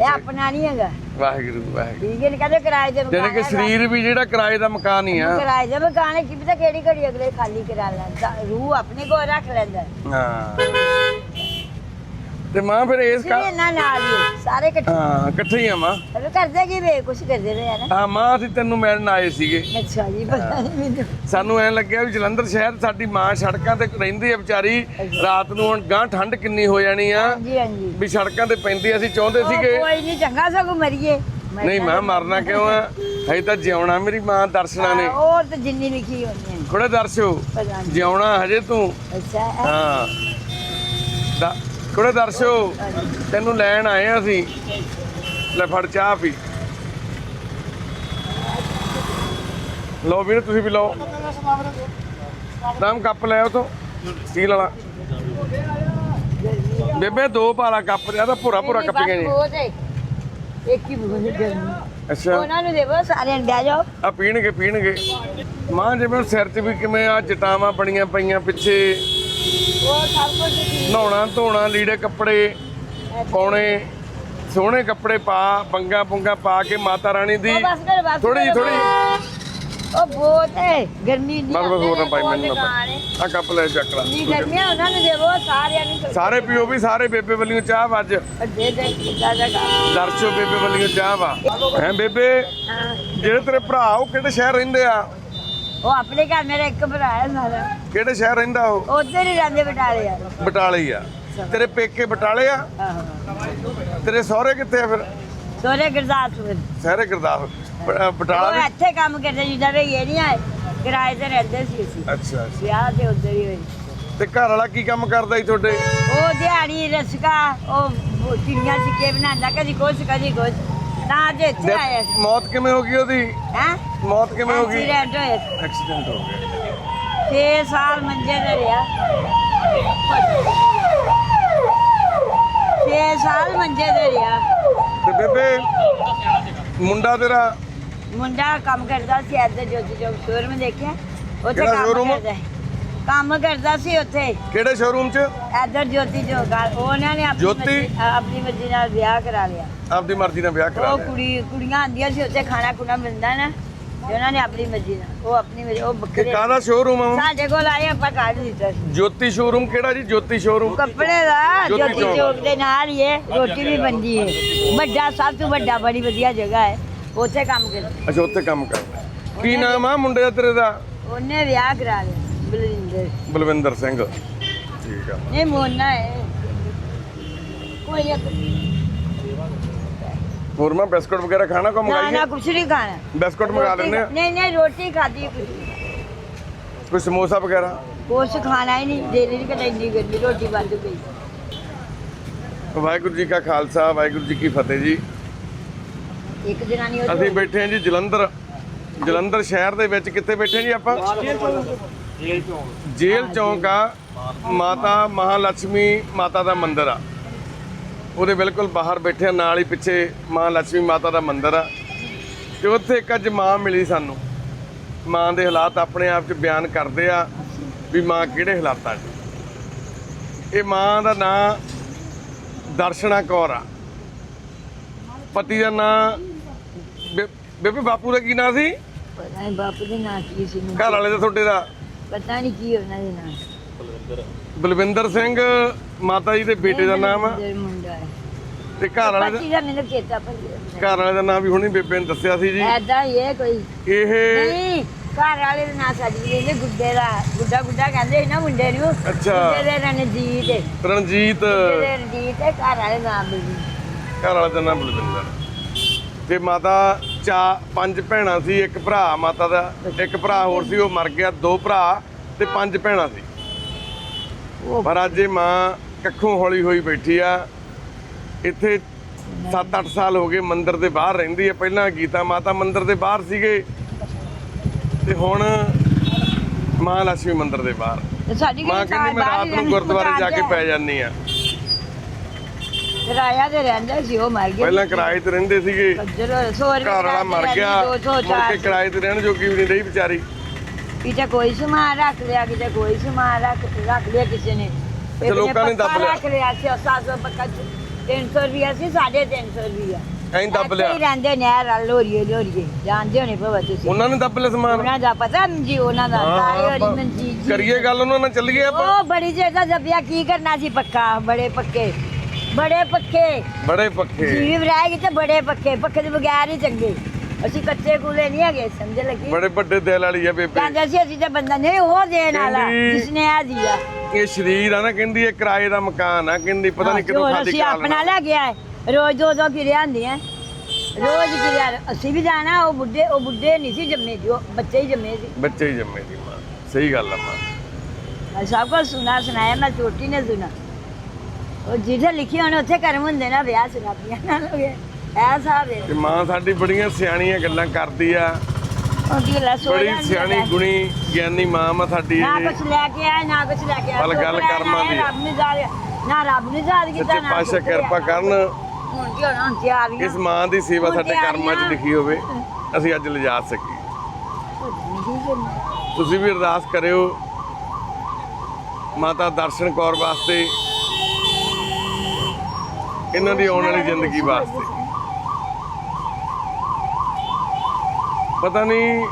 ਇਹ ਆਪਣਾ ਨਹੀਂ ਹੈਗਾ। ਵਾਹਿਗੁਰੂ ਵਾਹਿਗੁਰੂ। ਠੀਕ ਹੈ ਨੀ ਕਹਿੰਦੇ ਕਿਰਾਏ ਜਾਣੀ ਮਕਾਨ ਕਿ ਹੈਗਾ। ਸਰੀਰ ਵੀ ਜਿਹੜਾ ਕਿਰਾਏ ਦਾ ਮਕਾਨ ਹੀ ਆ। ਕਿਰਾਏ ਦੇ ਮਕਾਨ ਹੈ, ਕੀ ਪਤਾ ਕਿਹੜੀ ਘੜੀ ਅਗਲੇ ਖਾਲੀ ਕਰਾ ਲੈਂਦਾ ਰੂਹ ਆਪਣੇ ਕੋਲ ਰੱਖ ਲੈਂਦਾ। ਹਾਂ। ਤੇ ਮਾਂ ਫਿਰ ਇਸ ਕਾ ਇਹਨਾਂ ਨਾਲ ਹੀ ਸਾਰੇ ਇਕੱਠੇ। ਹਾਂ ਇਕੱਠੇ ਹੀ ਆ ਮਾਂ। ਅਰੇ ਕਰਦੇ ਕੀ ਵੇ ਕੁਛ ਕਰਦੇ ਰਹੇ ਨਾ। ਹਾਂ ਮਾਂ ਅਸੀਂ ਤੈਨੂੰ ਮਿਲਣ ਆਏ ਸੀਗੇ। ਅੱਛਾ ਜੀ ਪਤਾ ਨਹੀਂ ਮੈਨੂੰ। ਸਾਨੂੰ ਐ ਲੱਗਿਆ ਵੀ ਜਲੰਧਰ ਸ਼ਹਿਰ ਸਾਡੀ ਮਾਂ ਸੜਕਾਂ ਤੇ ਰਹਿੰਦੀ ਆ ਵਿਚਾਰੀ। ਰਾਤ ਨੂੰ ਹੁਣ ਗਾਂ ਠੰਡ ਕਿੰਨੀ ਹੋ ਜਾਣੀ ਆ। ਹਾਂਜੀ ਹਾਂਜੀ। ਵੀ ਸੜਕਾਂ ਤੇ ਪੈਂਦੀ ਅਸੀਂ ਚਾਹੁੰਦੇ ਸੀਗੇ। ਕੋਈ ਨਹੀਂ ਚੰਗਾ ਸਗੋਂ ਮਰੀਏ। ਨਹੀਂ ਮਾਂ ਮਰਨਾ ਕਿਉਂ ਆ? ਹਜੇ ਤਾਂ ਜਿਉਣਾ ਮੇਰੀ ਮਾਂ ਦਰਸ਼ਨਾਂ ਨੇ। ਉਹ ਤਾਂ ਜਿੰਨੀ ਲਿਖੀ ਹੁੰਦੀ ਹੈ ਥੋੜੇ ਦਰਸ਼ੋ। ਜਿਉਣਾ ਹਜੇ ਤੂੰ। ਅੱਛਾ ਇਹ- ਹਾਂ। ਦਾ ਥੋੜੇ ਦਰਸ਼ੋ ਤੈਨੂੰ ਲੈਣ ਆਏ ਆ ਅਸੀਂ। ਲੈ ਫੜ ਚਾਹ ਪੀ। ਲਓ ਵੀਰ ਤੁਸੀਂ ਵੀ ਲਓ। ਨਾਮ ਕੱਪ ਲੈ ਉਹ ਤੋਂ ਸਟੀਲ ਵਾਲਾ ਬੇਬੇ ਦੋ ਪਾਲਾ ਕੱਪ ਰਿਆ ਤਾਂ ਭੁਰਾ ਭੁਰਾ ਕੱਪੀਆਂ ਜੀ ਇੱਕ ਹੀ ਅੱਛਾ। ਉਹਨਾਂ ਨੂੰ ਦੇਵੋ ਸਾਰਿਆਂ ਨੂੰ ਬਹਿ ਜਾਓ। ਆ ਪੀਣਗੇ ਪੀਣਗੇ। ਮਾਂ ਜਿਵੇਂ ਸਿਰ 'ਚ ਵੀ ਕਿਵੇਂ ਆ ਜਟਾਵਾਂ ਬਣੀਆਂ ਪਈਆਂ ਪਿੱਛੇ। ਉਹ ਸਭ ਕੁਝ ਠੀਕ। ਨਹਾਉਣਾ ਧੋਣਾ ਲੀੜੇ ਕੱਪੜੇ ਪਾਉਣੇ ਸੋਹਣੇ ਕੱਪੜੇ ਪਾ ਬੰਗਾ ਪੁੰਗਾ ਪਾ ਕੇ ਮਾਤਾ ਰਾਣੀ ਦੀ। ਉਹ ਬਸ ਕਰ ਬਸ ਥੋੜੀ। ਥੋੜੀ ਉਹ ਬਹੁਤ ਹੈ ਗਰਮੀ ਨਹੀਂ ਬਸ ਬਸ ਹੋਰ ਨਾ ਪਾਈ ਮੈਨੂੰ ਨਾ ਆ ਕੱਪ ਲੈ ਚੱਕ ਲਾ। ਨਹੀਂ ਗਰਮੀਆਂ ਉਹਨਾਂ ਨੂੰ ਦੇਵੋ ਸਾਰਿਆਂ ਨੂੰ ਸਾਰੇ ਪੀਓ ਵੀ ਸਾਰੇ ਬੇਬੇ ਵੱਲੋਂ ਚਾਹ ਵਾ ਅੱਜ। ਦੇ ਦੇ ਕਿੱਦਾਂ ਦਾ ਕੰਮ। ਦਰਸ਼ੋ ਬੇਬੇ ਵੱਲੋਂ ਚਾਹ ਵਾ। ਹੈ ਬੇਬੇ। ਜਿਹੜੇ ਤੇਰੇ ਭਰਾ ਉਹ ਕਿਹੜੇ ਸ਼ਹਿਰ ਰਹਿੰਦੇ ਆ? ਉਹ ਆਪਣੇ ਘਰ ਮੇਰਾ ਇੱਕ ਭਰਾ ਹੈ ਸਾਰਾ। ਕਿਹੜੇ ਸ਼ਹਿਰ ਰਹਿੰਦਾ ਉਹ? ਉਧਰ ਹੀ ਰਹਿੰਦੇ ਬਟਾਲੇ ਯਾਰ ਬਟਾਲੇ ਹੀ ਆ। ਤੇਰੇ ਪੇਕੇ ਬਟਾਲੇ ਆ? ਤੇਰੇ ਸਹੁਰੇ ਕਿੱਥੇ ਆ ਫਿਰ? ਸੋਰੇ ਗੁਰਦਾਸਪੁਰ। ਸਹਿਰੇ ਗੁਰਦਾਸ ਬ- ਅ, ਬਟਾਲਾ ਵੀ? ਇੱਥੇ ਕੰਮ ਕਰਦੇ ਜਿੱਦਾਂ ਵੀ ਇਹ ਨਹੀਂ ਆਏ ਕਿਰਾਏ ਤੇ ਰਹਿੰਦੇ ਸੀ ਅਸੀਂ। ਅੱਛਾ। ਵਿਆਹ ਤੇ ਉਧਰ ਹੀ ਹੋਈ ਤੇ ਘਰ ਵਾਲਾ ਕੀ ਕੰਮ ਕਰਦਾ ਸੀ ਤੁਹਾਡੇ? ਉਹ ਦਿਹਾੜੀ ਰਸਕਾ ਉਹ ਉਹ ਚਿੜੀਆਂ ਸਿੱਕੇ ਬਣਾਉਂਦਾ ਕਦੀ ਕੁਛ ਕਦੀ ਕੁਛ। ਤਾਂ ਅੱਜ ਇੱਥੇ ਆਇਆ ਡੈਥ- ਮੌਤ ਕਿਵੇਂ ਹੋ ਗਈ ਉਹਦੀ? ਹੈ? ਮੌਤ ਕਿਵੇਂ ਹੋ ਗਈ? ਐਕਸੀਡੈਂਟ ਹੋਇਆ ਐਕਸੀਡੈਂਟ ਹੋ ਗਿਆ। 6 ਸਾਲ ਮੰਜੇ ਤੇ ਰਿਹਾ। 6 ਸਾਲ ਮੰਜੇ ਤੇ ਰਿਹਾ। ਤੇ ਬੇਬੇ ਮੁੰਡਾ ਤੇਰਾ? ਮੁੰਡਾ ਕੰਮ ਕਰਦਾ ਸੀ ਇੱਧਰ ਜੋਤੀ ਚੌਕ ਸ਼ੋਰੂਮ ਦੇਖਿਆ। ਉੱਥੇ ਕਿਹੜਾ ਕੰਮ showroom? ਕਰਦਾ ਸੀ। ਕੰਮ ਕਰਦਾ ਸੀ ਉੱਥੇ। ਕਿਹੜੇ ਸ਼ੋਰੂਮ 'ਚ? ਇੱਧਰ ਜੋਤੀ ਆ- ਉਹਨਾਂ ਨੇ ਆਪਣੀ ਜੋਤੀ? ਮਰਜ਼ੀ- ਆਪਣੀ ਮਰਜ਼ੀ ਨਾਲ ਵਿਆਹ ਕਰਾ ਲਿਆ। ਆਪਦੀ ਮਰਜ਼ੀ ਨਾਲ ਵਿਆਹ ਕਰਾ ਉਹ ਲਿਆ। ਕੁੜੀ ਕੁੜੀਆਂ ਆਂਦੀਆਂ ਸੀ ਉੱਥੇ ਖਾਣਾ ਖੁਣਾ ਮਿਲਦਾ ਨਾ ਤੇ ਉਹਨਾਂ ਨੇ ਆਪਣੀ ਮਰਜ਼ੀ ਨਾਲ ਉਹ ਆਪਣੀ ਮਰਜ਼ੀ ਉਹ ਕਿ ਬੱਕਰੇ ਕਾਹਦਾ ਸ਼ੋਰੂਮ ਆ ਸਾਡੇ ਕੋਲ ਆਏ ਆਪਾਂ ਕੱਢ ਦਿੱਤਾ ਸੀ। ਜੋਤੀ ਸ਼ੋਰੂਮ ਕਿਹੜਾ ਜੀ? ਜੋਤੀ ਸ਼ੋਰੂਮ ਕੱਪੜੇ ਦਾ ਜੋਤੀ ਜੋਤੀ ਚੌਕ। ਚੌਕ ਦੇ ਨਾਲ ਹੀ ਹੈ ਰੋਟੀ ਵੀ ਬਣਦੀ ਹੈ। ਵੱਡਾ ਸਭ ਤੋਂ ਵੱਡਾ ਬੜੀ ਵਧੀਆ ਜਗ੍ਹਾ ਹੈ। ਉੱਥੇ ਕੰਮ ਕਰਦਾ। ਅੱਛਾ ਉੱਥੇ ਕੰਮ ਕਰਦਾ। ਕੀ ਨਾਮ ਆ ਮੁੰਡੇ ਦਾ ਤੇਰੇ ਦਾ? ਉਹਨੇ ਵਿਆਹ ਕਰਾ ਲਿਆ। ਬਲਵਿੰਦਰ। ਬਲਵਿੰਦਰ ਸਿੰਘ। ਠੀਕ ਆ। ਨਹੀਂ ਮੋਨਾ ਹੈ। ਕੋਈ ਇੱਕ ਹੋਰ ਮੈਂ ਬਿਸਕੁਟ ਵਗੈਰਾ ਖਾਣਾ ਕੋ ਨਾ ਨਾ ਮੰਗਾਈਏ ਕੁਛ ਨਹੀਂ ਖਾਣਾ। ਬਿਸਕੁਟ ਮੰਗਾ ਰੋਟੀ- ਲੈਣੇ ਆ? ਨਹੀਂ ਨਹੀਂ ਰੋਟੀ ਖਾਦੀ ਕੁਛ ਕੋਈ ਸਮੋਸਾ ਵਗੈਰਾ? ਕੁਛ ਖਾਣਾ ਹੀ ਨਹੀਂ। ਦੇ ਨਹੀਂ ਕਿ ਇੰਨੀ ਗਰਮੀ ਰੋਟੀ ਵੱਧ ਗਈ ਵਾਹਿਗੁਰੂ ਜੀ ਕਾ ਖਾਲਸਾ ਵਾਹਿਗੁਰੂ ਜੀ ਕੀ ਫਤਿਹ ਜੀ। ਇੱਕ ਜਨਾਨੀ ਅਸੀਂ ਬੈਠੇ ਹਾਂ ਜੀ ਜਲੰਧਰ। ਜਲੰਧਰ ਸ਼ਹਿਰ ਦੇ ਵਿੱਚ। ਕਿੱਥੇ ਬੈਠੇ ਜੀ ਆਪਾਂ? ਜੇਲ ਚੌਂਕ। ਆ। ਮਾਤਾ ਮਹਾਲక్ష్ਮੀ ਮਾਤਾ ਦਾ ਮੰਦਿਰ ਆ। ਉਹਦੇ ਬਿਲਕੁਲ ਬਾਹਰ ਬੈਠਿਆ ਨਾਲ ਹੀ ਪਿੱਛੇ ਮਹਾਲక్ష్ਮੀ ਮਾਤਾ ਦਾ ਮੰਦਿਰ ਆ। ਤੇ ਉੱਥੇ ਇੱਕ ਅੱਜ ਮਾਂ ਮਿਲੀ ਸਾਨੂੰ। ਮਾਂ ਦੇ ਹਾਲਾਤ ਆਪਣੇ ਆਪ 'ਚ ਬਿਆਨ ਕਰਦੇ ਆ ਵੀ ਮਾਂ ਕਿਹੜੇ ਹਾਲਾਤਾਂ 'ਚ? ਇਹ ਮਾਂ ਦਾ ਨਾਂ ਦਰਸ਼ਨਾ ਕੌਰ ਆ। ਪਤੀ ਦਾ ਨਾਂ ਬੇਬੇ ਬਾਪੂ ਦਾ ਕੀ ਨਾਂ ਸੀ? ਬਾਪੂ ਦੇ ਨਾਂ ਕੀ ਸੀ ਘਰ ਵਾਲੇ ਦਾ ਤੁਹਾਡੇ ਦਾ? ਪਤਾ ਨਹੀਂ ਕੀ ਉਹਨਾਂ ਦੇ ਨਾਂ ਬਲਵਿੰਦਰ ਸਿੰਘ ਮਾਤਾ ਜੀ ਦੇ ਬੇਟੇ ਦਾ ਨਾਮ ਆ। ਬਲਵਿੰਦਰ ਮੁੰਡਾ ਹੈ। ਤੇ ਘਰ ਵਾਲੇ ਦਾ ਮੈਨੂੰ ਚੇਤਾ ਭੁੱਲ ਘਰ ਵਾਲੇ ਦਾ ਨਾਮ ਵੀ ਹੁਣੀ ਬੇਬੇ ਨੇ ਦੱਸਿਆ ਸੀ ਜੀ। ਐਦਾ ਹੀ ਹੈ ਕੋਈ। ਇਹ ਨਹੀਂ ਘਰ ਵਾਲੇ ਦਾ ਨਾਂ ਸਾਡੀ ਕਹਿੰਦੇ ਗੁੱਡੇ ਦਾ ਗੁੱਡਾ ਗੁੱਡਾ ਕਹਿੰਦੇ ਸੀ ਨਾ ਮੁੰਡੇ ਨੂੰ। ਅੱਛਾ। ਗੁੱਡੇ ਦੇ ਰਣਜੀਤ। ਰਣਜੀਤ। ਦੇ ਰਣਜੀਤ ਹੈ ਘਰ ਵਾਲੇ ਦਾ ਨਾਮ ਬਲਵਿੰਦਰ। ਘਰ ਵਾਲੇ ਦਾ ਨਾਮ ਬਲਵਿੰਦਰ। ਤੇ ਮਾਤਾ ਚਾ ਪੰਜ ਭੈਣਾਂ ਸੀ ਇੱਕ ਭਰਾ ਮਾਤਾ ਦਾ ਇੱਕ ਭਰਾ ਹੋਰ ਸੀ ਉਹ ਮਰ ਗਿਆ ਦੋ ਭਰਾ ਤੇ ਪੰਜ ਭੈਣਾਂ ਸੀ। ਉਹ ਪਰ ਅੱਜ ਇਹ ਮਾਂ ਕੱਖੋਂ ਹੌਲੀ ਹੋਈ ਬੈਠੀ ਆ। ਇੱਥੇ 7-8 ਸਾਲ ਹੋ ਗਏ ਮੰਦਿਰ ਦੇ ਬਾਹਰ ਰਹਿੰਦੀ ਹੈ ਪਹਿਲਾਂ ਗੀਤਾ ਮਾਤਾ ਮੰਦਿਰ ਦੇ ਬਾਹਰ ਸੀਗੇ। ਤੇ ਹੁਣ ਮਾਂ ਲక్ష్ਮੀ ਮੰਦਿਰ ਦੇ ਬਾਹਰ। ਸਾਡੀ ਮਾਂ ਕਹਿੰਦੀ ਮੈਂ ਰਾਤ ਨੂੰ ਗੁਰਦੁਆਰੇ ਜਾ ਕੇ ਪੈ ਜਾਂਦੀ ਆ। ਕਿਰਾਇਆ ਤੇ ਰਹਿੰਦਾ ਸੀ ਉਹ ਮਰ ਗਿਆ ਪਹਿਲਾਂ ਕਿਰਾਏ ਤੇ ਰਹਿੰਦੇ ਸੀਗੇ। ਰੁਪਏ ਘਰ ਵਾਲਾ ਮਰ ਗਿਆ ਮੁੜ ਕੇ ਕਿਰਾਏ ਤੇ ਰਹਿਣ ਜੋਗੀ ਵੀ ਨਹੀਂ ਰਹੀ ਵਿਚਾਰੀ। ਕਿਤੇ ਕੋਈ ਸਮਾਨ ਰੱਖ ਲਿਆ ਕਿਤੇ ਕੋਈ ਸਮਾਨ ਰੱਖ ਰੱਖ ਲਿਆ ਕਿਸੇ ਨੇ। ਇੱਕ ਲੋਕਾਂ ਨੇ ਦੱਬ ਲਿਆ। ਰੱਖ ਲਿਆ ਸੀ 700 ਪੱਕਾ 300 ਰੁਪਿਆ ਸੀ 350 ਰੁਪਿਆ ਐਂ ਦੱਬ ਇੱਥੇ ਲਿਆ। ਹੀ ਰਹਿੰਦੇ ਨਹਿਰ ਵਾਲ ਲੋਰੀਏ ਲੋਰੀਏ। ਜਾਣਦੇ ਹੋਣੇ ਭਵਾ ਤੁਸੀਂ। ਉਹਨਾਂ ਨੇ ਦੱਬ ਲਿਆ ਸਮਾਨ। ਉਹਨਾਂ ਦਾ ਪਤਾ ਜੀ ਉਹਨਾਂ ਦਾ ਤਾਏ ਹੋਰੀ ਮਨਜੀਤ ਜੀ। ਕਰੀਏ ਗੱਲ ਉਹਨਾਂ ਨਾਲ ਚੱਲੀਏ ਆਪਾਂ। ਉਹ ਬੜੀ ਜਗ੍ਹਾ ਦੱਬਿਆ ਕੀ ਕਰਨਾ ਸੀ ਪੱਕਾ ਬੜੇ ਪੱਕੇ। ਬੜੇ ਪੱਕੇ ਬੜੇ ਪੱਖੇ। ਜੀਵ ਰਹਿ ਗਈ ਤੇ ਬੜੇ ਪੱਕੇ ਪੱਕੇ ਦੇ ਬਗੈਰ ਹੀ ਚੰਗੇ। ਅਸੀਂ ਕੱਚੇ ਕੂਲੇ ਨਹੀਂ ਹੈਗੇ ਸਮਝ ਲੱਗੀ? ਬੜੇ ਵੱਡੇ ਦਿਲ ਵਾਲੀ ਆ ਬੇਬੇ। ਕਹਿੰਦੇ ਸੀ ਅਸੀਂ ਤੇ ਬੰਦਾ ਨਹੀਂ ਉਹ ਦੇਣ ਵਾਲਾ ਕਹਿੰਦੀ- ਜਿਸਨੇ ਆ ਦਿਆ ਇਹ ਸ਼ਰੀਰ ਆ ਨਾ ਕਹਿੰਦੀ ਇਹ ਕਿਰਾਏ ਦਾ ਮਕਾਨ ਆ ਕਹਿੰਦੀ ਪਤਾ ਨਹੀਂ ਕਿਦੋਂ ਖਾਦੀ ਅਸੀਂ ਆਪਣਾ ਲੈ ਗਿਆ ਹੈ। ਰੋਜ਼ ਦੋ ਦੋ ਫਿਰਿਆ ਹੁੰਦੀਆਂ। ਰੋਜ਼ ਫਿਰਿਆ ਅਸੀਂ ਵੀ ਜਾਣਾ ਉਹ ਬੁੱਢੇ ਉਹ ਬੁੱਢੇ ਨਹੀਂ ਸੀ ਜੰਮੇ ਜੀ ਬੱਚੇ ਹੀ ਜੰਮੇ ਸੀ। ਬੱਚੇ ਹੀ ਜੰਮੇ ਦੀ ਮਾਂ। ਸਹੀ ਗੱਲ ਆ ਮਾਂ। ਮੈਂ ਸਭ ਕੁਝ ਸੁਣਾ ਸੁਣਾਇਆ ਮੈਂ ਛੋਟੀ ਨੇ ਸੁਣਾ ਉਹ ਜਿਹਦੇ ਲਿਖੀ ਹੋਣ ਉੱਥੇ ਕਰਮ ਹੁੰਦੇ ਨਾ ਵਿਆਹ ਸ਼ਰਾਬੀਆਂ ਨਾਲ ਹੋ ਐਸਾ ਵੇ ਤੇ ਮਾਂ ਸਾਡੀ ਬੜੀਆਂ ਸਿਆਣੀਆਂ ਗੱਲਾਂ ਕਰਦੀ ਆ। ਉਹਦੀ ਲੈ ਸੋ ਬੜੀ ਜਾਂਦੀ ਸਿਆਣੀ ਹੈ। ਗੁਣੀ ਗਿਆਨੀ ਮਾਂ ਮਾ ਸਾਡੀ ਨਾ ਕੁਛ ਲੈ ਕੇ ਆਏ ਨਾ ਕੁਛ ਲੈ ਕੇ ਆਏ। ਪਰ ਗੱਲ ਹੈ ਕਰਮਾਂ ਦੀ। ਹੈ। ਰੱਬ ਨੇ ਜਾਲਿਆ ਨਾ ਰੱਬ ਨੇ ਜਾਲ ਕੀਤਾ ਸੱਚੇ ਨਾ ਪਾਤਸ਼ਾਹ ਹੈ। ਕਿਰਪਾ ਕਰਨ। ਹੁਣ ਕੀ ਹੋਣਾ ਹੁਣ ਤਿਆਰੀਆਂ ਇਸ ਮਾਂ ਦੀ ਸੇਵਾ ਸਾਡੇ ਕਰਮਾਂ 'ਚ। ਲਿਖੀ ਹੋਵੇ। ਅਸੀਂ ਅੱਜ ਲਿਜਾ ਸਕੀਏ ਹੈ ਤੁਸੀਂ ਵੀ ਅਰਦਾਸ ਕਰਿਓ। ਮਾਤਾ ਦਰਸ਼ਨ ਕੌਰ ਵਾਸਤੇ ਇਹਨਾਂ ਦੀ ਆਉਣ ਵਾਲੀ ਜ਼ਿੰਦਗੀ ਵਾਸਤੇ। ਪਤਾ ਨਹੀਂ